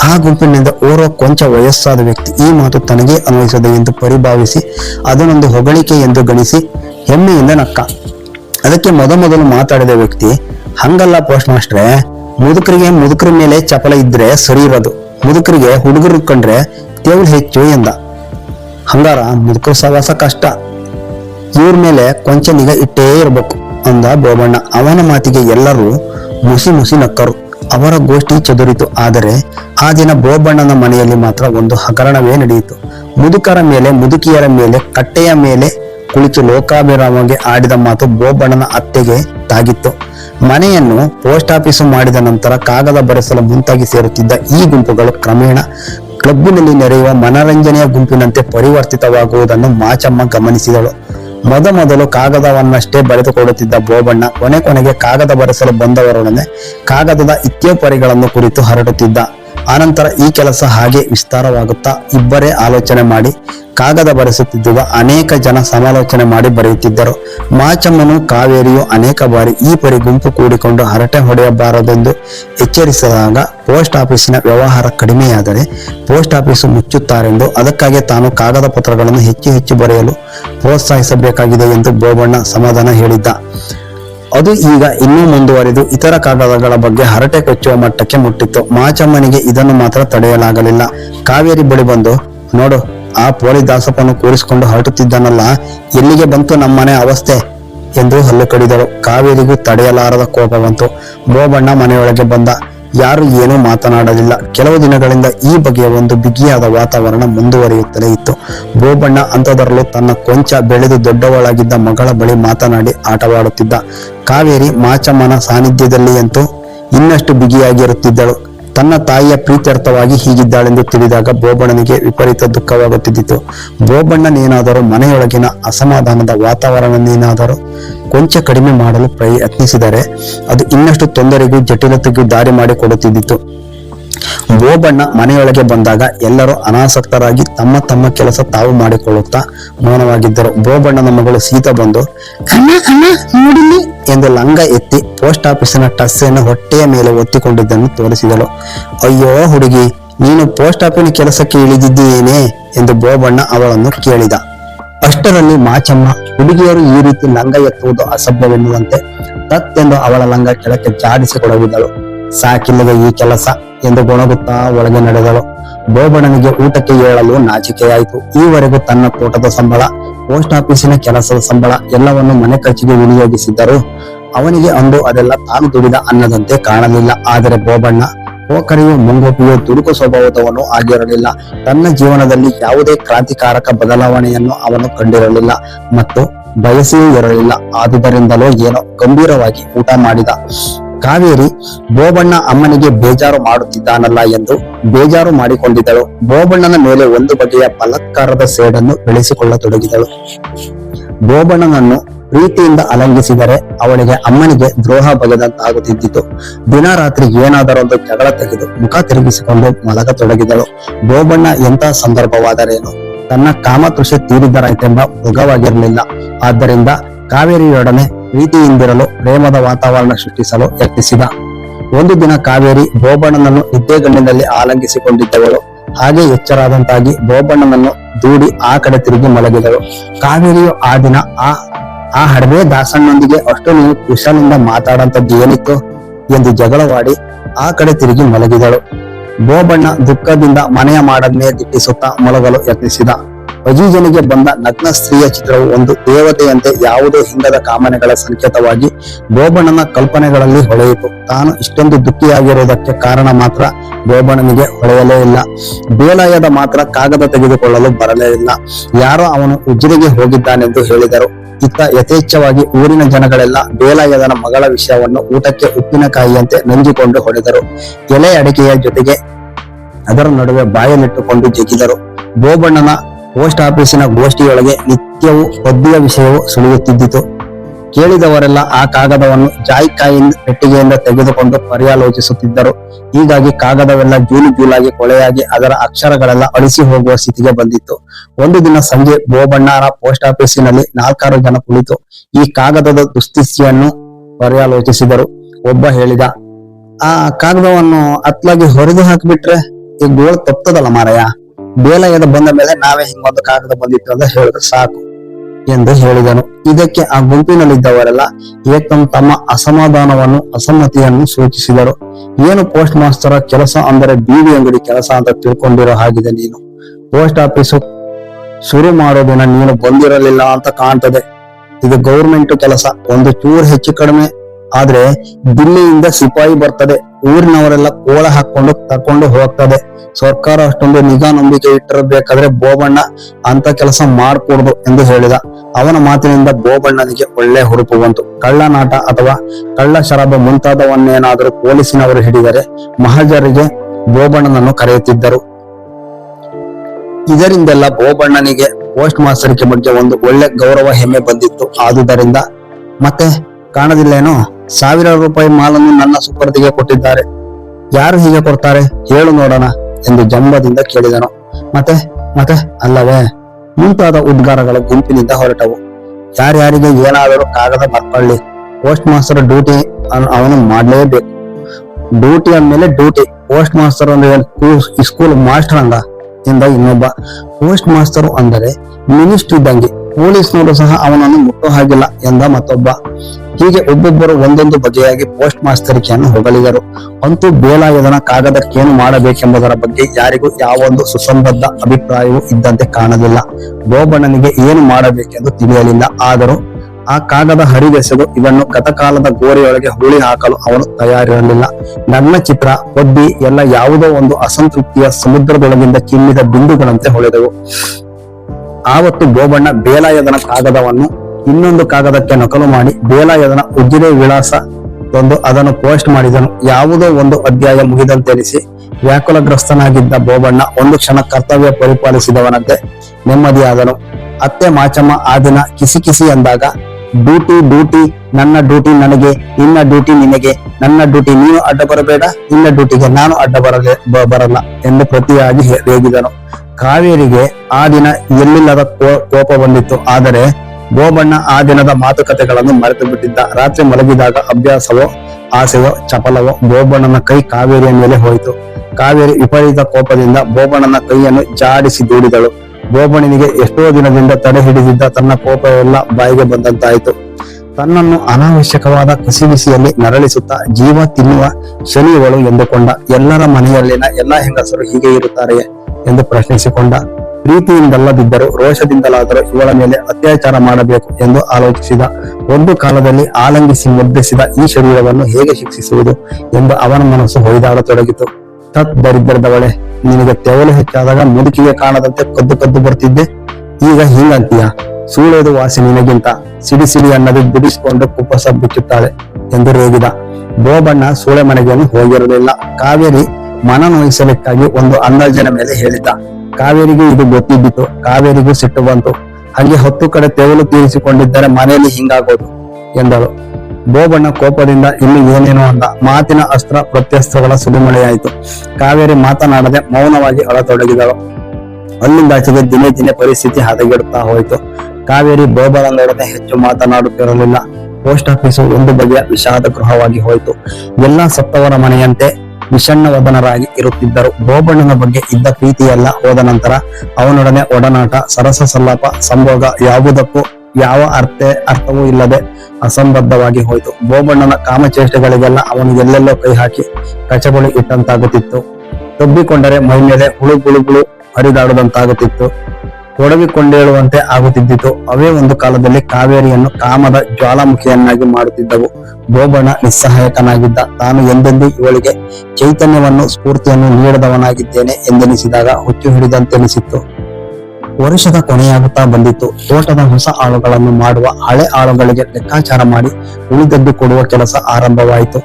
A: ಆ ಗುಂಪಿನಿಂದ ಓರ್ವ ಕೊಂಚ ವಯಸ್ಸಾದ ವ್ಯಕ್ತಿ ಈ ಮಾತು ತನಗೇ ಅನ್ವಯಿಸದೆ ಎಂದು ಪರಿಭಾವಿಸಿ ಅದನ್ನೊಂದು ಹೊಗಳಿಕೆ ಎಂದು ಗಣಿಸಿ ಹೆಮ್ಮೆಯಿಂದ ನಕ್ಕ. ಅದಕ್ಕೆ ಮೊದಮೊದಲು ಮಾತಾಡಿದ ವ್ಯಕ್ತಿ, ಹಂಗಲ್ಲ ಪೋಸ್ಟ್ ಮಾಸ್ಟ್ರೆ ಮುದುಕರಿಗೆ ಮುದುಕರ ಮೇಲೆ ಚಪಲ ಇದ್ರೆ ಸರಿ ಇರೋದು. ಮುದುಕರಿಗೆ ಹುಡುಗರು ಕಂಡ್ರೆ ತೇವಲ್ ಹೆಚ್ಚು ಎಂದ ಹಂಗಾರ ಮುದುಕರ ಸವಾಸ ಕಷ್ಟ. ಇವ್ರ ಮೇಲೆ ಕೊಂಚ ನಿಗಾ ಇಟ್ಟೇ ಇರಬೇಕು ಅಂದ ಬೋಬಣ್ಣ. ಅವನ ಮಾತಿಗೆ ಎಲ್ಲರೂ ಮುಸಿ ಮುಸಿ ನಕ್ಕರು. ಅವರ ಗೋಷ್ಠಿ ಚದುರಿತು. ಆದರೆ ಆ ದಿನ ಬೋಬಣ್ಣನ ಮನೆಯಲ್ಲಿ ಮಾತ್ರ ಒಂದು ಹಗರಣವೇ ನಡೆಯಿತು. ಮುದುಕರ ಮೇಲೆ, ಮುದುಕಿಯರ ಮೇಲೆ, ಕಟ್ಟೆಯ ಮೇಲೆ ಕುಳಿತು ಲೋಕಾಭಿರಾಮಗೆ ಆಡಿದ ಮಾತು ಬೋಬಣ್ಣನ ಅತ್ತೆಗೆ ತಾಗಿತ್ತು. ಮನೆಯನ್ನು ಪೋಸ್ಟ್ ಆಫೀಸು ಮಾಡಿದ ನಂತರ ಕಾಗದ ಬರೆಸಲು ಮುಂತಾಗಿ ಸೇರುತ್ತಿದ್ದ ಈ ಗುಂಪುಗಳು ಕ್ರಮೇಣ ಕ್ಲಬ್ಬಿನಲ್ಲಿ ನಡೆಯುವ ಮನರಂಜನೆಯ ಗುಂಪಿನಂತೆ ಪರಿವರ್ತಿತವಾಗುವುದನ್ನು ಮಾಚಮ್ಮ ಗಮನಿಸಿದಳು. ಮೊದಮೊದಲು ಕಾಗದವನ್ನಷ್ಟೇ ಬರೆದುಕೊಳ್ಳುತ್ತಿದ್ದ ಬೋಬಣ್ಣ ಕೊನೆ ಕೊನೆಗೆ ಕಾಗದ ಬರೆಸಲು ಬಂದವರೊಡನೆ ಕಾಗದದ ಇತ್ಯೋಪರಿಗಳನ್ನು ಕುರಿತು ಹರಡುತ್ತಿದ್ದ. ಆನಂತರ ಈ ಕೆಲಸ ಹಾಗೆ ವಿಸ್ತಾರವಾಗುತ್ತಾ ಇಬ್ಬರೇ ಆಲೋಚನೆ ಮಾಡಿ ಕಾಗದ ಬರೆಸುತ್ತಿದ್ದುದ ಅನೇಕ ಜನ ಸಮಾಲೋಚನೆ ಮಾಡಿ ಬರೆಯುತ್ತಿದ್ದರು. ಮಾಚಮ್ಮನು ಕಾವೇರಿಯು ಅನೇಕ ಬಾರಿ ಈ ಪರಿ ಗುಂಪು ಕೂಡಿಕೊಂಡು ಹರಟೆ ಹೊಡೆಯಬಾರದೆಂದು ಎಚ್ಚರಿಸಿದಾಗ ಪೋಸ್ಟ್ ಆಫೀಸಿನ ವ್ಯವಹಾರ ಕಡಿಮೆಯಾದರೆ ಪೋಸ್ಟ್ ಆಫೀಸು ಮುಚ್ಚುತ್ತಾರೆಂದು ಅದಕ್ಕಾಗಿ ತಾನು ಕಾಗದ ಪತ್ರಗಳನ್ನು ಹೆಚ್ಚು ಹೆಚ್ಚು ಬರೆಯಲು ಪ್ರೋತ್ಸಾಹಿಸಬೇಕಾಗಿದೆ ಎಂದು ಬೋಬಣ್ಣ ಸಮಾಧಾನ ಹೇಳಿದ್ದ. ಅದು ಈಗ ಇನ್ನೂ ಮುಂದುವರಿದು ಇತರ ಕಾಗದಗಳ ಬಗ್ಗೆ ಹರಟೆ ಕೊಚ್ಚುವ ಮಟ್ಟಕ್ಕೆ ಮುಟ್ಟಿತ್ತು. ಮಾಚಮ್ಮನಿಗೆ ಇದನ್ನು ಮಾತ್ರ ತಡೆಯಲಾಗಲಿಲ್ಲ. ಕಾವೇರಿ ಬಳಿ ಬಂದು, ನೋಡು, ಆ ಪೋಲಿ ದಾಸಪ್ಪನು ಕೂರಿಸಿಕೊಂಡು ಹರಟುತ್ತಿದ್ದನಲ್ಲ, ಎಲ್ಲಿಗೆ ಬಂತು ನಮ್ಮನೆ ಅವಸ್ಥೆ? ಎಂದು ಹಲ್ಲು ಕಡಿದಳು. ಕಾವೇರಿಗೂ ತಡೆಯಲಾರದ ಕೋಪ ಬಂತು. ಬೋಬಣ್ಣ ಮನೆಯೊಳಗೆ ಬಂದ. ಯಾರು ಏನೂ ಮಾತನಾಡಲಿಲ್ಲ. ಕೆಲವು ದಿನಗಳಿಂದ ಈ ಬಗೆಯ ಒಂದು ಬಿಗಿಯಾದ ವಾತಾವರಣ ಮುಂದುವರಿಯುತ್ತಲೇ ಇತ್ತು. ಬೋಬಣ್ಣ ಅಂಥದರಲ್ಲೂ ತನ್ನ ಕೊಂಚ ಬೆಳೆದು ದೊಡ್ಡವಳಾಗಿದ್ದ ಮಗಳ ಬಳಿ ಮಾತನಾಡಿ ಆಟವಾಡುತ್ತಿದ್ದ. ಕಾವೇರಿ ಮಾಚಮ್ಮನ ಸಾನ್ನಿಧ್ಯದಲ್ಲಿ ಅಂತೂ ಇನ್ನಷ್ಟು ಬಿಗಿಯಾಗಿರುತ್ತಿದ್ದಳು. ತನ್ನ ತಾಯಿಯ ಪ್ರೀತ್ಯರ್ಥವಾಗಿ ಹೀಗಿದ್ದಾಳೆಂದು ತಿಳಿದಾಗ ಬೋಬಣ್ಣನಿಗೆ ವಿಪರೀತ ದುಃಖವಾಗುತ್ತಿದ್ದಿತು. ಬೋಬಣ್ಣನೇನಾದರೂ ಮನೆಯೊಳಗಿನ ಅಸಮಾಧಾನದ ವಾತಾವರಣನೇನಾದರೂ ಕೊಂಚ ಕಡಿಮೆ ಮಾಡಲು ಪ್ರಯತ್ನಿಸಿದರೆ ಅದು ಇನ್ನಷ್ಟು ತೊಂದರೆಗೂ ಜಟಿಲತೆಗೂ ದಾರಿ ಮಾಡಿಕೊಡುತ್ತಿದ್ದಿತು. ಬೋಬಣ್ಣ ಮನೆಯೊಳಗೆ ಬಂದಾಗ ಎಲ್ಲರೂ ಅನಾಸಕ್ತರಾಗಿ ತಮ್ಮ ತಮ್ಮ ಕೆಲಸ ತಾವು ಮಾಡಿಕೊಳ್ಳುತ್ತಾ ಮೌನವಾಗಿದ್ದರು. ಬೋಬಣ್ಣನ ಮಗಳು ಸೀತ ಬಂದು ಅಣ್ಣ ಅಣ್ಣ ನೋಡಿಲಿ ಎಂದು ಲಂಗ ಎತ್ತಿ ಪೋಸ್ಟ್ ಆಫೀಸಿನ ಟಸ್ಸೆಯನ್ನು ಹೊಟ್ಟೆಯ ಮೇಲೆ ಒತ್ತಿಕೊಂಡಿದ್ದನ್ನು ತೋರಿಸಿದಳು. ಅಯ್ಯೋ ಹುಡುಗಿ, ನೀನು ಪೋಸ್ಟ್ ಆಫೀಸಿನ ಕೆಲಸಕ್ಕೆ ಇಳಿದಿದ್ದೀಯೇನೆ? ಎಂದು ಬೋಬಣ್ಣ ಅವಳನ್ನು ಕೇಳಿದ. ಅಷ್ಟರಲ್ಲಿ, ಮಾಚಮ್ಮ, ಹುಡುಗಿಯರು ಈ ರೀತಿ ಲಂಗ ಎತ್ತುವುದು ಅಸಭ್ಯವೆನ್ನುವಂತೆ, ತತ್ತೆಂದು ಅವಳ ಲಂಗ ಕೆಳಕ್ಕೆ ಜಾಡಿಸಿಕೊಡವಿದ್ದಳು ಸಾಕಿಲ್ಲದ ಈ ಕೆಲಸ ಎಂದು ಗೊಣಗುತ್ತಾ ಒಳಗೆ ನಡೆದಳು. ಬೋಬಣ್ಣನಿಗೆ ಊಟಕ್ಕೆ ಏಳಲು ನಾಚಿಕೆಯಾಯಿತು. ಈವರೆಗೂ ತನ್ನ ತೋಟದ ಸಂಬಳ, ಪೋಸ್ಟ್ ಆಫೀಸಿನ ಕೆಲಸದ ಸಂಬಳ ಎಲ್ಲವನ್ನು ಮನೆ ಖರ್ಚಿಗೆ ವಿನಿಯೋಗಿಸಿದ್ದರು. ಅವನಿಗೆ ಅಂದು ಅದೆಲ್ಲ ತಾನು ದುಡಿದ ಅನ್ನದಂತೆ ಕಾಣಲಿಲ್ಲ. ಆದರೆ ಬೋಬಣ್ಣ, ಪೋಖರಿಯು ಮುಂಗೋಪಿಯು ದುಡುಕು ಸ್ವಭಾವದವನು ಆಗಿರಲಿಲ್ಲ. ತನ್ನ ಜೀವನದಲ್ಲಿ ಯಾವುದೇ ಕ್ರಾಂತಿಕಾರಕ ಬದಲಾವಣೆಯನ್ನು ಅವನು ಕಂಡಿರಲಿಲ್ಲ ಮತ್ತು ಬಯಸಿಯೂ ಇರಲಿಲ್ಲ. ಆದುದರಿಂದಲೋ ಏನೋ ಗಂಭೀರವಾಗಿ ಊಟ ಮಾಡಿದ. ಕಾವೇರಿ ಬೋಬಣ್ಣ ಅಮ್ಮನಿಗೆ ಬೇಜಾರು ಮಾಡುತ್ತಿದ್ದಾನಲ್ಲ ಎಂದು ಬೇಜಾರು ಮಾಡಿಕೊಂಡಿದ್ದಳು. ಬೋಬಣ್ಣನ ಮೇಲೆ ಒಂದು ಬಗೆಯ ಬಲತ್ಕಾರದ ಸೇಡನ್ನು ಬೆಳೆಸಿಕೊಳ್ಳತೊಡಗಿದಳು. ಬೋಬಣ್ಣನನ್ನು ಪ್ರೀತಿಯಿಂದ ಅಲಂಘಿಸಿದರೆ ಅವಳಿಗೆ ಅಮ್ಮನಿಗೆ ದ್ರೋಹ ಬಗೆದಂತಾಗುತ್ತಿದ್ದಿತು. ದಿನ ರಾತ್ರಿ ಏನಾದರೊಂದು ಜಗಳ ತೆಗೆದು ಮುಖ ತಿರುಗಿಸಿಕೊಂಡು ಮಲಗತೊಡಗಿದಳು. ಬೋಬಣ್ಣ ಎಂಥ ಸಂದರ್ಭವಾದರೇನು? ತನ್ನ ಕಾಮತೃಷೆ ತೀರಿದರಾಯ್ತೆಂಬ ಮೃಗವಾಗಿರಲಿಲ್ಲ. ಆದ್ದರಿಂದ ಕಾವೇರಿಯೊಡನೆ ಪ್ರೀತಿಯಿಂದಿರಲು ಪ್ರೇಮದ ವಾತಾವರಣ ಸೃಷ್ಟಿಸಲು ಯತ್ನಿಸಿದ. ಒಂದು ದಿನ ಕಾವೇರಿ ಬೋಬಣ್ಣನನ್ನು ನಿದ್ದೆಗಣ್ಣಿನಲ್ಲಿ ಆಲಂಗಿಸಿಕೊಂಡಿದ್ದವಳು. ಹಾಗೆ ಎಚ್ಚರಾದಂತಾಗಿ ಬೋಬಣ್ಣನನ್ನು ದೂಡಿ ಆ ಕಡೆ ತಿರುಗಿ ಮಲಗಿದಳು. ಕಾವೇರಿಯು ಆ ದಿನ ಆ ಆ ಹಡವೆ ದಾಸಣ್ಣನೊಂದಿಗೆ ಅಷ್ಟು ನೀವು ಕುಶಲಿಂದ ಮಾತಾಡಂತದ್ದು ಏನಿತ್ತು ಎಂದು ಜಗಳವಾಡಿ ಆ ಕಡೆ ತಿರುಗಿ ಮಲಗಿದಳು. ಬೋಬಣ್ಣ ದುಃಖದಿಂದ ಮನೆಯ ಮಾಡದ್ನೇ ದಿಟ್ಟಿಸುತ್ತಾ ಮಲಗಲು ಯತ್ನಿಸಿದ. ಅಜೀಜನಿಗೆ ಬಂದ ನಗ್ನ ಸ್ತ್ರೀಯ ಚಿತ್ರವು ಒಂದು ದೇವತೆಯಂತೆ ಯಾವುದೇ ಹಿಂದದ ಕಾಮನೆಗಳ ಸಂಕೇತವಾಗಿ ಬೋಬಣ್ಣನ ಕಲ್ಪನೆಗಳಲ್ಲಿ ಹೊಳೆಯಿತು. ತಾನು ಇಷ್ಟೊಂದು ದುಃಖಿಯಾಗಿರುವುದಕ್ಕೆ ಕಾರಣ ಮಾತ್ರ ಬೋಬಣ್ಣನಿಗೆ ಹೊಳೆಯಲೇ ಇಲ್ಲ. ಬೇಲಾಯದ ಮಾತ್ರ ಕಾಗದ ತೆಗೆದುಕೊಳ್ಳಲು ಬರಲೇ ಇಲ್ಲ. ಯಾರೋ ಅವನು ಉಜಿರೆಗೆ ಹೋಗಿದ್ದಾನೆಂದು ಹೇಳಿದರು. ಇತ್ತ ಯಥೇಚ್ಛವಾಗಿ ಊರಿನ ಜನಗಳೆಲ್ಲ ಬೇಲಾಯದನ ಮಗಳ ವಿಷಯವನ್ನು ಊಟಕ್ಕೆ ಉಪ್ಪಿನಕಾಯಿಯಂತೆ ನಂಜಿಕೊಂಡು ಹೊಡೆದರು. ಎಲೆ ಅಡಿಕೆಯ ಜೊತೆಗೆ ಅದರ ನಡುವೆ ಬಾಯಲ್ಲಿಟ್ಟುಕೊಂಡು ಜಗಿದರು. ಬೋಬಣ್ಣನ ಪೋಸ್ಟ್ ಆಫೀಸಿನ ಗೋಷ್ಠಿಯೊಳಗೆ ನಿತ್ಯವೂ ಪದ್ಯ ವಿಷಯವು ಸುಳಿಯುತ್ತಿದ್ದಿತು. ಕೇಳಿದವರೆಲ್ಲ ಆ ಕಾಗದವನ್ನು ಜಾಯಿಕಾಯಿಂದ ಪೆಟ್ಟಿಗೆಯಿಂದ ತೆಗೆದುಕೊಂಡು ಪರ್ಯಾಲೋಚಿಸುತ್ತಿದ್ದರು. ಹೀಗಾಗಿ ಕಾಗದವೆಲ್ಲ ಜೂಲು ಜೂಲಾಗಿ ಕೊಳೆಯಾಗಿ ಅದರ ಅಕ್ಷರಗಳೆಲ್ಲ ಅಳಿಸಿ ಹೋಗುವ ಸ್ಥಿತಿಗೆ ಬಂದಿತ್ತು. ಒಂದು ದಿನ ಸಂಜೆ ಗೋಬಣ್ಣಾರ ಪೋಸ್ಟ್ ಆಫೀಸಿನಲ್ಲಿ ನಾಲ್ಕಾರು ಜನ ಕುಳಿತು ಈ ಕಾಗದದ ದುಸ್ಥಿತಿಯನ್ನು ಪರ್ಯಾಲೋಚಿಸಿದರು. ಒಬ್ಬ ಹೇಳಿದ, ಆ ಕಾಗದವನ್ನು ಅತ್ಲಾಗಿ ಹೊರದು ಹಾಕಿಬಿಟ್ರೆ ಈ ಗೋಳು ತಪ್ತದಲ್ಲ ಬೇಲಯದ ಬಂದ ಮೇಲೆ ನಾವೇ ಹಿಂಗೊಂದು ಕಾಗದ ಬಂದಿತ್ತು ಅಂತ ಹೇಳಿದ್ರೆ ಸಾಕು ಎಂದು ಹೇಳಿದನು. ಇದಕ್ಕೆ ಆ ಗುಂಪಿನಲ್ಲಿದ್ದವರೆಲ್ಲ ಏಕಂ ತಮ್ಮ ಅಸಮಾಧಾನವನ್ನು, ಅಸಮ್ಮತಿಯನ್ನು ಸೂಚಿಸಿದರು. ಏನು ಪೋಸ್ಟ್ ಮಾಸ್ಟರ್ ಕೆಲಸ ಅಂದರೆ ಬೀದಿ ಅಂಗಡಿ ಕೆಲಸ ಅಂತ ತಿಳ್ಕೊಂಡಿರೋ ಹಾಗಿದೆ ನೀನು. ಪೋಸ್ಟ್ ಆಫೀಸು ಶುರು ಮಾಡೋ ನೀನು ಬಂದಿರಲಿಲ್ಲ ಅಂತ ಕಾಣ್ತದೆ. ಇದು ಗೌರ್ಮೆಂಟ್ ಕೆಲಸ. ಒಂದು ಚೂರು ಹೆಚ್ಚು ಕಡಿಮೆ ಆದ್ರೆ ದಿಲ್ಲಿಯಿಂದ ಸಿಪಾಯಿ ಬರ್ತದೆ. ಊರಿನವರೆಲ್ಲ ಕೋಳ ಹಾಕೊಂಡು ತಕೊಂಡು ಹೋಗ್ತದೆ. ಸರ್ಕಾರ ಅಷ್ಟೊಂದು ನಿಗಾ ನಂಬಿಕೆ ಇಟ್ಟಿರಬೇಕಾದ್ರೆ ಬೋಬಣ್ಣ ಅಂತ ಕೆಲಸ ಮಾಡ್ಕೊಡ್ದು ಎಂದು ಹೇಳಿದ. ಅವನ ಮಾತಿನಿಂದ ಬೋಬಣ್ಣನಿಗೆ ಒಳ್ಳೆ ಹುಡುಪು ಬಂತು. ಕಳ್ಳನಾಟ ಅಥವಾ ಕಳ್ಳ ಶರಾಬ ಮುಂತಾದವನ್ನೇನಾದರೂ ಪೊಲೀಸಿನವರು ಹಿಡಿದರೆ ಮಹಾಜರಿಗೆ ಬೋಬಣ್ಣನನ್ನು ಕರೆಯುತ್ತಿದ್ದರು. ಇದರಿಂದೆಲ್ಲ ಬೋಬಣ್ಣನಿಗೆ ಪೋಸ್ಟ್ ಮಾಸ್ಟರಿಕೆ ಬಗ್ಗೆ ಒಂದು ಒಳ್ಳೆ ಗೌರವ ಹೆಮ್ಮೆ ಬಂದಿತ್ತು. ಆದುದರಿಂದ ಮತ್ತೆ ಕಾಣದಿಲ್ಲೇನೋ? ಸಾವಿರಾರು ರೂಪಾಯಿ ಮಾಲನ್ನು ನನ್ನ ಸುಪರ್ದಿಗೆ ಕೊಟ್ಟಿದ್ದಾರೆ. ಯಾರು ಹೀಗೆ ಕೊಡ್ತಾರೆ? ಹೇಳು ನೋಡೋಣ ಎಂದು ಜಂಬದಿಂದ ಕೇಳಿದನು. ಮತ್ತೆ ಮತ್ತೆ, ಅಲ್ಲವೇ? ಮುಂತಾದ ಉದ್ಗಾರಗಳ ಗುಂಪಿನಿಂದ ಹೊರಟವು. ಯಾರ್ಯಾರಿಗೆ ಏನಾದರೂ ಕಾಗದ ಬರ್ಕೊಳ್ಳಿ. ಪೋಸ್ಟ್ ಮಾಸ್ಟರ್ ಡ್ಯೂಟಿ ಅವನು ಮಾಡಲೇಬೇಕು. ಡ್ಯೂಟಿ ಅಂದಮೇಲೆ ಡ್ಯೂಟಿ. ಪೋಸ್ಟ್ ಮಾಸ್ಟರ್ ಅಂದ್ರೆ ಸ್ಕೂಲ್ ಮಾಸ್ಟರ್ ಅಂದ. ಎಂದ ಇನ್ನೊಬ್ಬ. ಪೋಸ್ಟ್ ಮಾಸ್ಟರ್ ಅಂದರೆ ಮಿನಿಸ್ಟರ್ ಇದ್ದಂಗೆ ಪೊಲೀಸ್ನವರು ಸಹ ಅವನನ್ನು ಮುಟ್ಟೋ ಹಾಗಿಲ್ಲ ಎಂದ ಮತ್ತೊಬ್ಬ. ಹೀಗೆ ಒಬ್ಬೊಬ್ಬರು ಒಂದೊಂದು ಬಗೆಯಾಗಿ ಪೋಸ್ಟ್ ಮಾಸ್ತರಿಕೆಯನ್ನು ಹೊಗಳಿದರು. ಅಂತೂ ಬೇಲಾಯದನ ಕಾಗದಕ್ಕೇನು ಮಾಡಬೇಕೆಂಬುದರ ಬಗ್ಗೆ ಯಾರಿಗೂ ಯಾವೊಂದು ಸುಸಂಬದ್ಧ ಅಭಿಪ್ರಾಯವೂ ಇದ್ದಂತೆ ಕಾಣಲಿಲ್ಲ. ಗೋಬಣ್ಣನಿಗೆ ಏನು ಮಾಡಬೇಕೆಂದು ತಿಳಿಯಲಿಲ್ಲ. ಆದರೂ ಆ ಕಾಗದ ಹರಿದೆಸೆದು ಇವನ್ನು ಗತಕಾಲದ ಗೋರೆಯೊಳಗೆ ಹುಳಿ ಹಾಕಲು ಅವನು ತಯಾರಿರಲಿಲ್ಲ. ನನ್ನ ಚಿತ್ರ ಒಡ್ಡಿ ಎಲ್ಲ ಯಾವುದೋ ಒಂದು ಅಸಂತೃಪ್ತಿಯ ಸಮುದ್ರದೊಳಗಿಂದ ಕಿಮ್ಮಿದ ಬಿಂದುಗಳಂತೆ ಹೊಳೆದವು. ಆವತ್ತು ಗೋಬಣ್ಣ ಬೇಲಾಯದನ ಕಾಗದವನ್ನು ಇನ್ನೊಂದು ಕಾಗದಕ್ಕೆ ನಕಲು ಮಾಡಿ ಬೇಲಾಯದನ ಉಜಿರೆ ವಿಳಾಸ ತಂದು ಅದನ್ನು ಪೋಸ್ಟ್ ಮಾಡಿದನು. ಯಾವುದೋ ಒಂದು ಅಧ್ಯಾಯ ಮುಗಿದಂತೆನಿಸಿ ವ್ಯಾಕುಲಗ್ರಸ್ತನಾಗಿದ್ದ ಬೋಬಣ್ಣ ಒಂದು ಕ್ಷಣ ಕರ್ತವ್ಯ ಪರಿಪಾಲಿಸಿದವನಂತೆ ನೆಮ್ಮದಿಯಾದನು. ಅತ್ತೆ ಮಾಚಮ್ಮ ಆ ದಿನ ಕಿಸಿ ಕಿಸಿ ಅಂದಾಗ ಡ್ಯೂಟಿ ಡ್ಯೂಟಿ ನನ್ನ ಡ್ಯೂಟಿ ನನಗೆ, ನಿನ್ನ ಡ್ಯೂಟಿ ನಿನಗೆ, ನನ್ನ ಡ್ಯೂಟಿ ನೀನು ಅಡ್ಡ ಬರಬೇಡ, ನಿನ್ನ ಡ್ಯೂಟಿಗೆ ನಾನು ಅಡ್ಡ ಬರಲೇ ಬರಲ್ಲ ಎಂದು ಪ್ರತಿಯಾಗಿ ರೇಗಿದನು. ಕಾವೇರಿಗೆ ಆ ದಿನ ಎಲ್ಲಿಲ್ಲದ ಕೋಪ ಬಂದಿತ್ತು, ಆದರೆ ಗೋಬಣ್ಣ ಆ ದಿನದ ಮಾತುಕತೆಗಳನ್ನು ಮರೆತು ಬಿಟ್ಟಿದ್ದ ರಾತ್ರಿ ಮಲಗಿದಾಗ ಅಭ್ಯಾಸವೋ ಆಸೆಯೋ ಚಪಲವೋ ಬೋಬಣ್ಣನ ಕೈ ಕಾವೇರಿಯ ಮೇಲೆ ಹೋಯಿತು. ಕಾವೇರಿ ವಿಪರೀತ ಕೋಪದಿಂದ ಬೋಬಣ್ಣನ ಕೈಯನ್ನು ಜಾಡಿಸಿ ದೂಡಿದಳು. ಬೋಬಣ್ಣನಿಗೆ ಎಷ್ಟೋ ದಿನದಿಂದ ತಡೆ ಹಿಡಿದಿದ್ದ ತನ್ನ ಕೋಪವೆಲ್ಲ ಬಾಯಿಗೆ ಬಂದಂತಾಯಿತು. ತನ್ನನ್ನು ಅನಾವಶ್ಯಕವಾದ ಕಸಿಬಿಸಿಯಲ್ಲಿ ನರಳಿಸುತ್ತಾ ಜೀವ ತಿನ್ನುವ ಶನಿಯವಳು ಎಂದುಕೊಂಡ. ಎಲ್ಲರ ಮನೆಯಲ್ಲಿನ ಎಲ್ಲಾ ಹೆಂಗಸರು ಹೀಗೆ ಇರುತ್ತಾರೆಯೇ? ಎಂದು ಪ್ರಶ್ನಿಸಿಕೊಂಡ. ಪ್ರೀತಿಯಿಂದಲ್ಲದಿದ್ದರೂ ರೋಷದಿಂದಲಾದರೂ ಇವಳ ಮೇಲೆ ಅತ್ಯಾಚಾರ ಮಾಡಬೇಕು ಎಂದು ಆಲೋಚಿಸಿದ. ಒಂದು ಕಾಲದಲ್ಲಿ ಆಲಂಗಿಸಿ ಮುದ್ರಿಸಿದ ಈ ಶರೀರವನ್ನು ಹೇಗೆ ಶಿಕ್ಷಿಸುವುದು ಎಂದು ಅವನ ಮನಸ್ಸು ಹೊಯ್ದಾಡತೊಡಗಿತು. ತತ್ ದರಿದ್ರದವಳೆ, ನಿನಗೆ ತೆವಲು ಹೆಚ್ಚಾದಾಗ ಮುದುಕಿಗೆ ಕಾಣದಂತೆ ಕದ್ದು ಕದ್ದು ಬರ್ತಿದ್ದೆ. ಈಗ ಹಿಂಗಂತೀಯ? ಸೂಳೆದು ವಾಸಿ ನಿನಗಿಂತ. ಸಿಡಿ ಸಿಡಿ ಅನ್ನದು ಬಿಡಿಸಿಕೊಂಡು ಕುಪ್ಪಸ ಬಿಚ್ಚುತ್ತಾಳೆ ಎಂದು ರೇಗಿದ. ಬೋಬಣ್ಣ ಸೂಳೆ ಮನೆಗೆ ಹೋಗಿರಲಿಲ್ಲ. ಕಾವೇರಿ ಮನ ನೋಯಿಸಲಿಕ್ಕಾಗಿ ಒಂದು ಅಂದಾಜಿನ ಮೇಲೆ ಹೇಳಿದ್ದ. ಕಾವೇರಿಗೆ ಇದು ಗೊತ್ತಿದ್ದಿತು, ಕಾವೇರಿಗೂ ಸಿಟ್ಟು ಬಂತು. ಹಾಗೆ ಹತ್ತು ಕಡೆ ತೆವಲು ತೀರಿಸಿಕೊಂಡಿದ್ದರೆ ಮನೆಯಲ್ಲಿ ಹಿಂಗಾಗೋದು ಎಂದಳು. ಬೋಬಣ್ಣ ಕೋಪದಿಂದ ಇನ್ನು ಏನೇನೋ ಅಂದ. ಮಾತಿನ ಅಸ್ತ್ರ ಪ್ರತ್ಯಸ್ತ್ರಗಳ ಸುಡುಮಳೆಯಾಯಿತು ಕಾವೇರಿ ಮಾತನಾಡದೆ ಮೌನವಾಗಿ ಅಳತೊಡಗಿದಳು. ಅಲ್ಲಿಂದಾಚೆಗೆ ದಿನೇ ದಿನೇ ಪರಿಸ್ಥಿತಿ ಹದಗೆಡುತ್ತಾ ಹೋಯಿತು. ಕಾವೇರಿ ಬೋಬಣ್ಣನೊಡನೆ ಹೆಚ್ಚು ಮಾತನಾಡುತ್ತಿರಲಿಲ್ಲ. ಪೋಸ್ಟ್ ಆಫೀಸು ಒಂದು ಬಗೆಯ ವಿಷಾದ ಗೃಹವಾಗಿ ಹೋಯಿತು. ಎಲ್ಲಾ ಸತ್ತವರ ಮನೆಯಂತೆ ವಿಷಣ್ಣವದನರಾಗಿ ಇರುತ್ತಿದ್ದರು. ಬೋಬಣ್ಣನ ಬಗ್ಗೆ ಇದ್ದ ಪ್ರೀತಿಯೆಲ್ಲ ಹೋದ ನಂತರ ಅವನೊಡನೆ ಒಡನಾಟ, ಸರಸ ಸಲ್ಲಾಪ, ಸಂಭೋಗ ಯಾವುದಕ್ಕೂ ಯಾವ ಅರ್ಥ ಅರ್ಥವೂ ಇಲ್ಲದೆ ಅಸಂಬದ್ಧವಾಗಿ ಹೋಯಿತು. ಬೋಬಣ್ಣನ ಕಾಮಚೇಷ್ಟೆಗಳಿಗೆಲ್ಲ ಅವನು ಎಲ್ಲೆಲ್ಲೋ ಕೈ ಹಾಕಿ ಕಚಗುಳಿ ಇಟ್ಟಂತಾಗುತ್ತಿತ್ತು. ತಬ್ಬಿಕೊಂಡರೆ ಮೈ ಮೇಲೆ ಹುಳುಗುಳುಗಳು ಗುಳು ಹರಿದಾಡದಂತಾಗುತ್ತಿತ್ತು ಆಗುತ್ತಿದ್ದಿತು. ಅವೇ ಒಂದು ಕಾಲದಲ್ಲಿ ಕಾವೇರಿಯನ್ನು ಕಾಮದ ಜ್ವಾಲಾಮುಖಿಯನ್ನಾಗಿ ಮಾಡುತ್ತಿದ್ದವು. ಬೋಬಣ್ಣ ನಿಸ್ಸಹಾಯಕನಾಗಿದ್ದ, ತಾನು ಎಂದೆಂದೂ ಇವಳಿಗೆ ಚೈತನ್ಯವನ್ನು, ಸ್ಫೂರ್ತಿಯನ್ನು ನೀಡದವನಾಗಿದ್ದೇನೆ ಎಂದೆನಿಸಿದಾಗ ಹುಚ್ಚು ಹಿಡಿದಂತೆನಿಸಿತ್ತು. ವರ್ಷದ ಕೊನೆಯಾಗುತ್ತಾ ಬಂದಿತ್ತು. ತೋಟದ ಹೊಸ ಆಳುಗಳನ್ನು ಮಾಡುವ ಹಳೆ ಆಳುಗಳಿಗೆ ಲೆಕ್ಕಾಚಾರ ಮಾಡಿ ಉಳಿದದ್ದು ಕೊಡುವ ಕೆಲಸ ಆರಂಭವಾಯಿತು.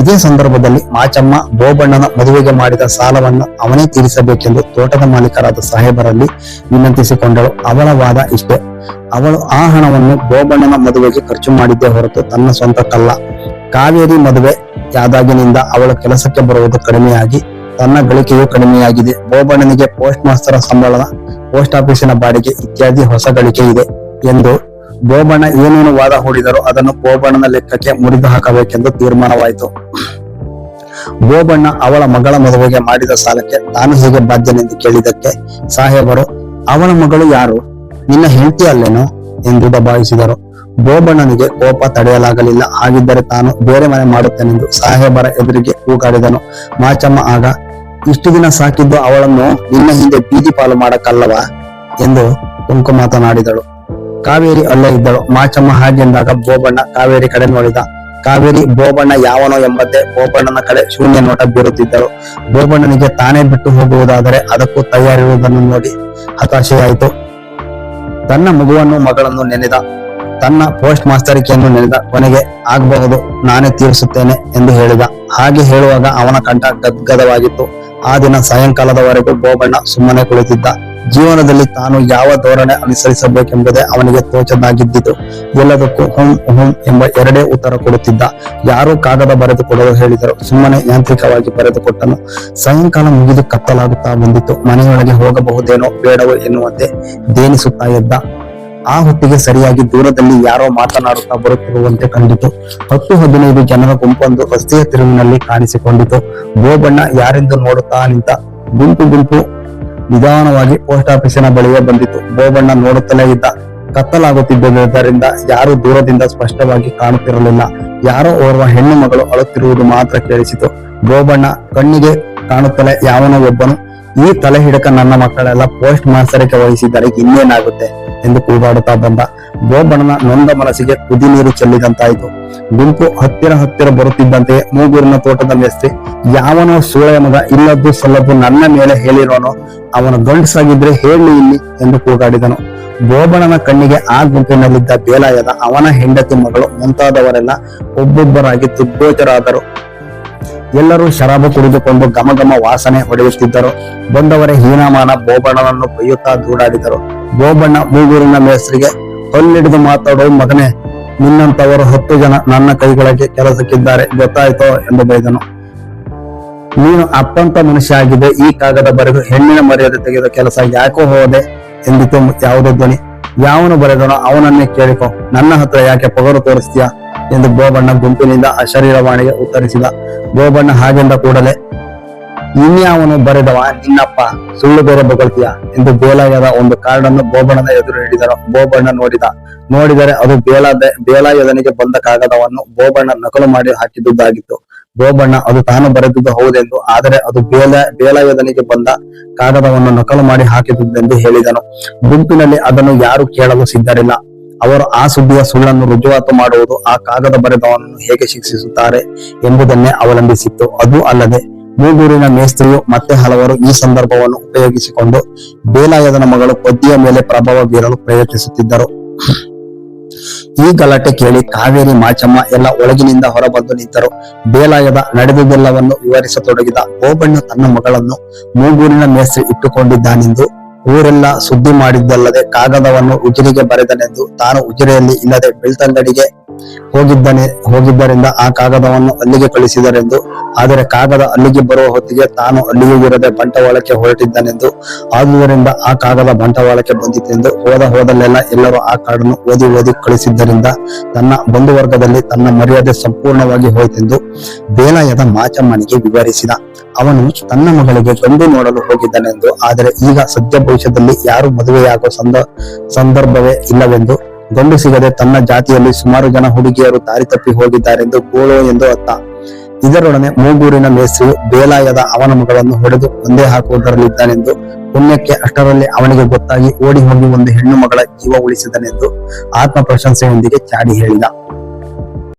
A: ಇದೇ ಸಂದರ್ಭದಲ್ಲಿ ಮಾಚಮ್ಮ ಬೋಬಣ್ಣನ ಮದುವೆಗೆ ಮಾಡಿದ ಸಾಲವನ್ನು ಅವನೇ ತೀರಿಸಬೇಕೆಂದು ತೋಟದ ಮಾಲೀಕರಾದ ಸಾಹೇಬರಲ್ಲಿ ವಿನಂತಿಸಿಕೊಂಡಳು. ಅವಳ ವಾದ ಇಷ್ಟೆ. ಅವಳು ಆ ಹಣವನ್ನು ಬೋಬಣ್ಣನ ಮದುವೆಗೆ ಖರ್ಚು ಮಾಡಿದ್ದೇ ಹೊರತು ತನ್ನ ಸ್ವಂತಕ್ಕಲ್ಲ. ಕಾವೇರಿ ಮದುವೆ ಯಾದಾಗಿನಿಂದ ಅವಳ ಕೆಲಸಕ್ಕೆ ಬರುವುದು ಕಡಿಮೆಯಾಗಿ, ತನ್ನ ಗಳಿಕೆಯು ಕಡಿಮೆಯಾಗಿದೆ. ಬೋಬಣ್ಣನಿಗೆ ಪೋಸ್ಟ್ ಮಾಸ್ಟರ್ ಸಂಬಳದ ಪೋಸ್ಟ್ ಆಫೀಸಿನ ಬಾಡಿಗೆ ಇತ್ಯಾದಿ ಹೊಸ ಗಳಿಕೆ ಇದೆ ಎಂದು ಬೋಬಣ್ಣ ಏನೇನು ವಾದ ಹೂಡಿದರೂ ಅದನ್ನು ಬೋಬಣ್ಣನ ಲೆಕ್ಕಕ್ಕೆ ಮುರಿದು ಹಾಕಬೇಕೆಂದು ತೀರ್ಮಾನವಾಯಿತು. ಬೋಬಣ್ಣ ಅವಳ ಮಗಳ ಮದುವೆಗೆ ಮಾಡಿದ ಸಾಲಕ್ಕೆ ತಾನು ಹೇಗೆ ಬಾಧ್ಯನೆಂದು ಕೇಳಿದಕ್ಕೆ ಸಾಹೇಬರು ಅವನ ಮಗಳು ಯಾರು? ನಿನ್ನ ಹೆಂಡತಿ ಅಲ್ಲೇನು? ಎಂದು ದಬಾಯಿಸಿದರು. ಬೋಬಣ್ಣನಿಗೆ ಕೋಪ ತಡೆಯಲಾಗಲಿಲ್ಲ. ಹಾಗಿದ್ದರೆ ತಾನು ಬೇರೆ ಮನೆ ಮಾಡುತ್ತೇನೆಂದು ಸಾಹೇಬರ ಎದುರಿಗೆ ಕೂಗಾಡಿದನು. ಮಾಚಮ್ಮ, ಆಗ ಇಷ್ಟು ದಿನ ಸಾಕಿದ್ದು ಅವಳನ್ನು ನಿನ್ನ ಹಿಂದೆ ಬೀದಿ ಪಾಲು ಮಾಡಕ್ಕಲ್ಲವಾ ಎಂದು ಕುಂಕು ಮಾತನಾಡಿದಳು. ಕಾವೇರಿ ಅಲ್ಲೇ ಇದ್ದಳು. ಮಾಚಮ್ಮ ಹಾಗೆಂದಾಗ ಬೋಬಣ್ಣ ಕಾವೇರಿ ಕಡೆ ನೋಡಿದ. ಕಾವೇರಿ ಬೋಬಣ್ಣ ಯಾವನೋ ಎಂಬಂತೆ ಬೋಬಣ್ಣನ ಕಡೆ ಶೂನ್ಯ ನೋಟ ಬೀರುತ್ತಿದ್ದಳು ಬೋಬಣ್ಣನಿಗೆ ತಾನೇ ಬಿಟ್ಟು ಹೋಗುವುದಾದರೆ ಅದಕ್ಕೂ ತಯಾರಿರುವುದನ್ನು ನೋಡಿ ಹತಾಶೆಯಾಯಿತು. ತನ್ನ ಮಗುವನ್ನು ಮಗಳನ್ನು ನೆನೆದ. ತನ್ನ ಪೋಸ್ಟ್ ಮಾಸ್ತರಿಕೆಯನ್ನು ನೆನೆದ. ಕೊನೆಗೆ ಆಗಬಹುದು, ನಾನೇ ತೀರಿಸುತ್ತೇನೆ ಎಂದು ಹೇಳಿದ. ಹಾಗೆ ಹೇಳುವಾಗ ಅವನ ಕಂಠ ಗದ್ಗದವಾಗಿತ್ತು. ಆ ದಿನ ಸಾಯಂಕಾಲದವರೆಗೂ ಬೋಬಣ್ಣ ಸುಮ್ಮನೆ ಕುಳಿತಿದ್ದ. ಜೀವನದಲ್ಲಿ ತಾನು ಯಾವ ಧೋರಣೆ ಅನುಸರಿಸಬೇಕೆಂಬುದೇ ಅವನಿಗೆ ತೋಚದಾಗಿದ್ದಿತು ಎಲ್ಲದಕ್ಕೂ ಹುಂ ಹುಂ ಎಂಬ ಎರಡೇ ಉತ್ತರ ಕೊಡುತ್ತಿದ್ದ. ಯಾರೂ ಕಾಗದ ಬರೆದು ಕೊಡಲು ಹೇಳಿದರು. ಸುಮ್ಮನೆ ಯಾಂತ್ರಿಕವಾಗಿ ಬರೆದುಕೊಟ್ಟನು. ಸಾಯಂಕಾಲ ಮುಗಿದು ಕತ್ತಲಾಗುತ್ತಾ ಬಂದಿತು ಮನೆಯೊಳಗೆ ಹೋಗಬಹುದೇನೋ ಬೇಡವೋ ಎನ್ನುವಂತೆ ದೇನಿಸುತ್ತಾ ಎದ್ದ. ಆ ಹೊತ್ತಿಗೆ ಸರಿಯಾಗಿ ದೂರದಲ್ಲಿ ಯಾರೋ ಮಾತನಾಡುತ್ತಾ ಬರುತ್ತಿರುವಂತೆ ಕಂಡಿತು. ಹತ್ತು ಹದಿನೈದು ಜನರ ಗುಂಪೊಂದು ರಸ್ತೆಯ ತಿರುವಿನಲ್ಲಿ ಕಾಣಿಸಿಕೊಂಡಿತು. ಬೋಬಣ್ಣ ಯಾರೆಂದು ನೋಡುತ್ತಾ ನಿಂತ ಗುಂಪು ಗುಂಪು ನಿಧಾನವಾಗಿ ಪೋಸ್ಟ್ ಆಫೀಸಿನ ಬಳಿಯೇ ಬಂದಿತು. ಬೋಬಣ್ಣ ನೋಡುತ್ತಲೇ ಇದ್ದ ಕತ್ತಲಾಗುತ್ತಿದ್ದರಿಂದ ಯಾರು ದೂರದಿಂದ ಸ್ಪಷ್ಟವಾಗಿ ಕಾಣುತ್ತಿರಲಿಲ್ಲ. ಯಾರೋ ಓರ್ವ ಹೆಣ್ಣು ಮಗಳು ಅಳುತ್ತಿರುವುದು ಮಾತ್ರ ಕೇಳಿಸಿತು. ಬೋಬಣ್ಣ ಕಣ್ಣಿಗೆ ಕಾಣುತ್ತಲೇ ಯಾವನೋ ಒಬ್ಬನು ಈ ತಲೆ ಹಿಡಕ ನನ್ನ ಮಕ್ಕಳೆಲ್ಲ ಪೋಸ್ಟ್ ಮಾಸ್ತರಿಕೆ ವಹಿಸಿದ್ದಾರೆ, ಇನ್ನೇನಾಗುತ್ತೆ ಎಂದು ಕೂಗಾಡುತ್ತಾ ಬಂದ. ಬೋಬಣ್ಣನ ನೊಂದ ಮನಸ್ಸಿಗೆ ಕುದಿ ನೀರು ಚೆಲ್ಲಿದಂತಾಯಿತು. ಗುಂಪು ಹತ್ತಿರ ಹತ್ತಿರ ಬರುತ್ತಿದ್ದಂತೆ ಮೂಗೂರಿನ ತೋಟದ ಮೇಸ್ತ್ರಿ, ಯಾವನೋ ಸೂಳೆಯ ಮಗ ಇಲ್ಲದ್ದು ಸಲ್ಲದ್ದು ನನ್ನ ಮೇಲೆ ಹೇಳಿರೋನೋ? ಅವನ ಗಂಡಸಾಗಿದ್ರೆ ಹೇಳಿ ಇಲ್ಲಿ, ಎಂದು ಕೂಗಾಡಿದನು. ಬೋಬಣ್ಣನ ಕಣ್ಣಿಗೆ ಆ ಗುಂಪಿನಲ್ಲಿದ್ದ ಬೇಲಾಯದ ಅವನ ಹೆಂಡತಿ ಮಗಳು ಮುಂತಾದವರೆಲ್ಲ ಒಬ್ಬೊಬ್ಬರಾಗಿ ದಿಗ್ಗೋಚರಾದರು ಎಲ್ಲರೂ ಶರಾಬು ಕುಡಿದುಕೊಂಡು ಘಮಘಮ ವಾಸನೆ ಹೊಡೆಯುತ್ತಿದ್ದರು. ಬಂದವರೇ ಹೀನಮಾನ ಬೋಬಣ್ಣನನ್ನು ಬೈಯುತ್ತಾ ದೂಡಾಡಿದರು. ಬೋಬಣ್ಣ ಮೂಗೂರಿನ ಮೇಸ್ರಿಗೆ ಹೊಲ್ಲಿಡಿದು ಮಾತಾಡೋ ಮಗನೇ ನಿನ್ನಂತವರು ಹತ್ತು ಜನ ನನ್ನ ಕೈಗಳಿಗೆ ಕೆಲಸಕ್ಕಿದ್ದಾರೆ, ಗೊತ್ತಾಯ್ತೋ? ಎಂದು ಬೈದನು. ನೀನು ಅಪ್ಪಂತ ಮನುಷ್ಯ ಆಗಿದೆ ಈ ಕಾಗದ ಬರೆದು ಹೆಣ್ಣಿನ ಮರ್ಯಾದೆ ತೆಗೆದ ಕೆಲಸ ಯಾಕೋ ಹೋದೆ? ಎಂದಿತು ಯಾವುದೋ ಧ್ವನಿ. ಯಾವನು ಬರೆದನೋ ಅವನನ್ನೇ ಕೇಳಿಕೊ. ನನ್ನ ಹತ್ರ ಯಾಕೆ ಪೊಗರು ತೋರಿಸ್ತೀಯಾ? ಎಂದು ಗೋಬಣ್ಣ ಗುಂಪಿನಿಂದ ಅಶರೀರವಾಣಿಗೆ ಉತ್ತರಿಸಿದ. ಗೋಬಣ್ಣ ಹಾಗೆಂದ ಕೂಡಲೇ ಇನ್ಯಾವನು ಬರೆದವ, ನಿನ್ನಪ್ಪ, ಸುಳ್ಳು ಬೇರೆ ಬೊಗಳ್ತೀಯ? ಎಂದು ಬೇಲಾಯದ ಒಂದು ಕಾರ್ಡನ್ನು ಬೋಬಣ್ಣನ ಎದುರು ಹಿಡಿದನು ಬೋಬಣ್ಣ ನೋಡಿದ, ನೋಡಿದರೆ ಅದು ಬೇಲಾದ ಬೇಲಾಯದನಿಗೆ ಬಂದ ಕಾಗದವನ್ನು ಬೋಬಣ್ಣ ನಕಲು ಮಾಡಿ ಹಾಕಿದ್ದುದಾಗಿತ್ತು. ಬೋಬಣ್ಣ, ಅದು ತಾನು ಬರೆದಿದ್ದು ಹೌದೆಂದು, ಆದರೆ ಅದು ಬೇಲ ಬೇಲಾಯದನಿಗೆ ಬಂದ ಕಾಗದವನ್ನು ನಕಲು ಮಾಡಿ ಹಾಕಿದ್ದುದೆಂದು ಹೇಳಿದನು. ಗುಂಪಿನಲ್ಲಿ ಅದನ್ನು ಯಾರು ಕೇಳಲು ಸಿದ್ಧರಿಲ್ಲ. ಅವರು ಆ ಸುದ್ದಿಯ ಸುಳ್ಳನ್ನು ರುಜುವಾತು ಮಾಡುವುದು ಆ ಕಾಗದ ಬರೆದವನನ್ನು ಹೇಗೆ ಶಿಕ್ಷಿಸುತ್ತಾರೆ ಎಂಬುದನ್ನೇ ಅವಲಂಬಿಸಿತ್ತು. ಅದು ಅಲ್ಲದೆ ಮೂಗೂರಿನ ಮೇಸ್ತ್ರಿಯು ಮತ್ತೆ ಹಲವರು ಈ ಸಂದರ್ಭವನ್ನು ಉಪಯೋಗಿಸಿಕೊಂಡು ಬೇಲಾಯದನ ಮಗಳು ಪದ್ಯ ಮೇಲೆ ಪ್ರಭಾವ ಬೀರಲು ಪ್ರಯತ್ನಿಸುತ್ತಿದ್ದರು. ಈ ಗಲಾಟೆ ಕೇಳಿ ಕಾವೇರಿ ಮಾಚಮ್ಮ ಎಲ್ಲ ಒಳಗಿನಿಂದ ಹೊರಬಂದು ನಿಂತರು. ಬೇಲಾಯದ ನಡೆದುದೆಲ್ಲವನ್ನು ವಿವರಿಸತೊಡಗಿದ ಓಬಣ್ಣ ತನ್ನ ಮಗಳನ್ನು ಮೂಗೂರಿನ ಮೇಸ್ತ್ರಿ ಇಟ್ಟುಕೊಂಡಿದ್ದಾನೆಂದು ಊರೆಲ್ಲ ಸುದ್ದಿ ಮಾಡಿದ್ದಲ್ಲದೆ ಕಾಗದವನ್ನು ಉಜಿರಿಗೆ ಬರೆದನೆಂದು ತಾನು ಉಜಿರೆಯಲ್ಲಿ ಇಲ್ಲದೆ ಬೆಳ್ತಂಗಡಿಗೆ ಹೋಗಿದ್ದನೆ, ಹೋಗಿದ್ದರಿಂದ ಆ ಕಾಗದವನ್ನು ಅಲ್ಲಿಗೆ ಕಳಿಸಿದರೆಂದು. ಆದರೆ ಕಾಗದ ಅಲ್ಲಿಗೆ ಬರುವ ಹೊತ್ತಿಗೆ ತಾನು ಅಲ್ಲಿಯೂ ಇರದೆ ಬಂಟವಾಳಕ್ಕೆ ಹೊರಟಿದ್ದನೆಂದು. ಆದುದರಿಂದ ಆ ಕಾಗದ ಬಂಟವಾಳಕ್ಕೆ ಬಂದಿತ್ತೆಂದು ಹೋದ ಹೋದಲ್ಲೆಲ್ಲ ಎಲ್ಲರೂ ಆ ಕಾಡನ್ನು ಓದಿ ಓದಿ ಕಳಿಸಿದ್ದರಿಂದ ತನ್ನ ಬಂಧುವರ್ಗದಲ್ಲಿ ತನ್ನ ಮರ್ಯಾದೆ ಸಂಪೂರ್ಣವಾಗಿ ಹೋಯಿತೆಂದು ಬೇಲಾಯದ ಮಾಚಮ್ಮನಿಗೆ ವಿವರಿಸಿದ. ಅವನು ತನ್ನ ಮಗಳಿಗೆ ಗಂಡು ನೋಡಲು ಹೋಗಿದ್ದನೆಂದು, ಆದರೆ ಈಗ ಸದ್ಯ ಭವಿಷ್ಯದಲ್ಲಿ ಯಾರು ಮದುವೆಯಾಗುವ ಸಂದ, ಸಂದರ್ಭವೇ ಇಲ್ಲವೆಂದು ಗಂಡು ಸಿಗದೆ ತನ್ನ ಜಾತಿಯಲ್ಲಿ ಸುಮಾರು ಜನ ಹುಡುಗಿಯರು ದಾರಿ ತಪ್ಪಿ ಹೋಗಿದ್ದಾರೆಂದು ಗೋಳು ಎಂದು ಅರ್ಥ. ಇದರೊಡನೆ ಮೂಗೂರಿನ ಮೇಸ್ತ್ರಿಯು ಬೇಲಾಯದ ಅವನ ಮಗಳನ್ನು ಹೊಡೆದು ಒಂದೇ ಹಾಕುವುದರಲ್ಲಿದ್ದಾನೆಂದು ಪುಣ್ಯಕ್ಕೆ ಅಷ್ಟರಲ್ಲಿ ಅವನಿಗೆ ಗೊತ್ತಾಗಿ ಓಡಿ ಹೋಗಿ ಒಂದು ಹೆಣ್ಣು ಮಗಳ ಜೀವ ಉಳಿಸಿದನೆಂದು ಆತ್ಮ ಪ್ರಶಂಸೆಯೊಂದಿಗೆ ಚಾಡಿ ಹೇಳಿದ.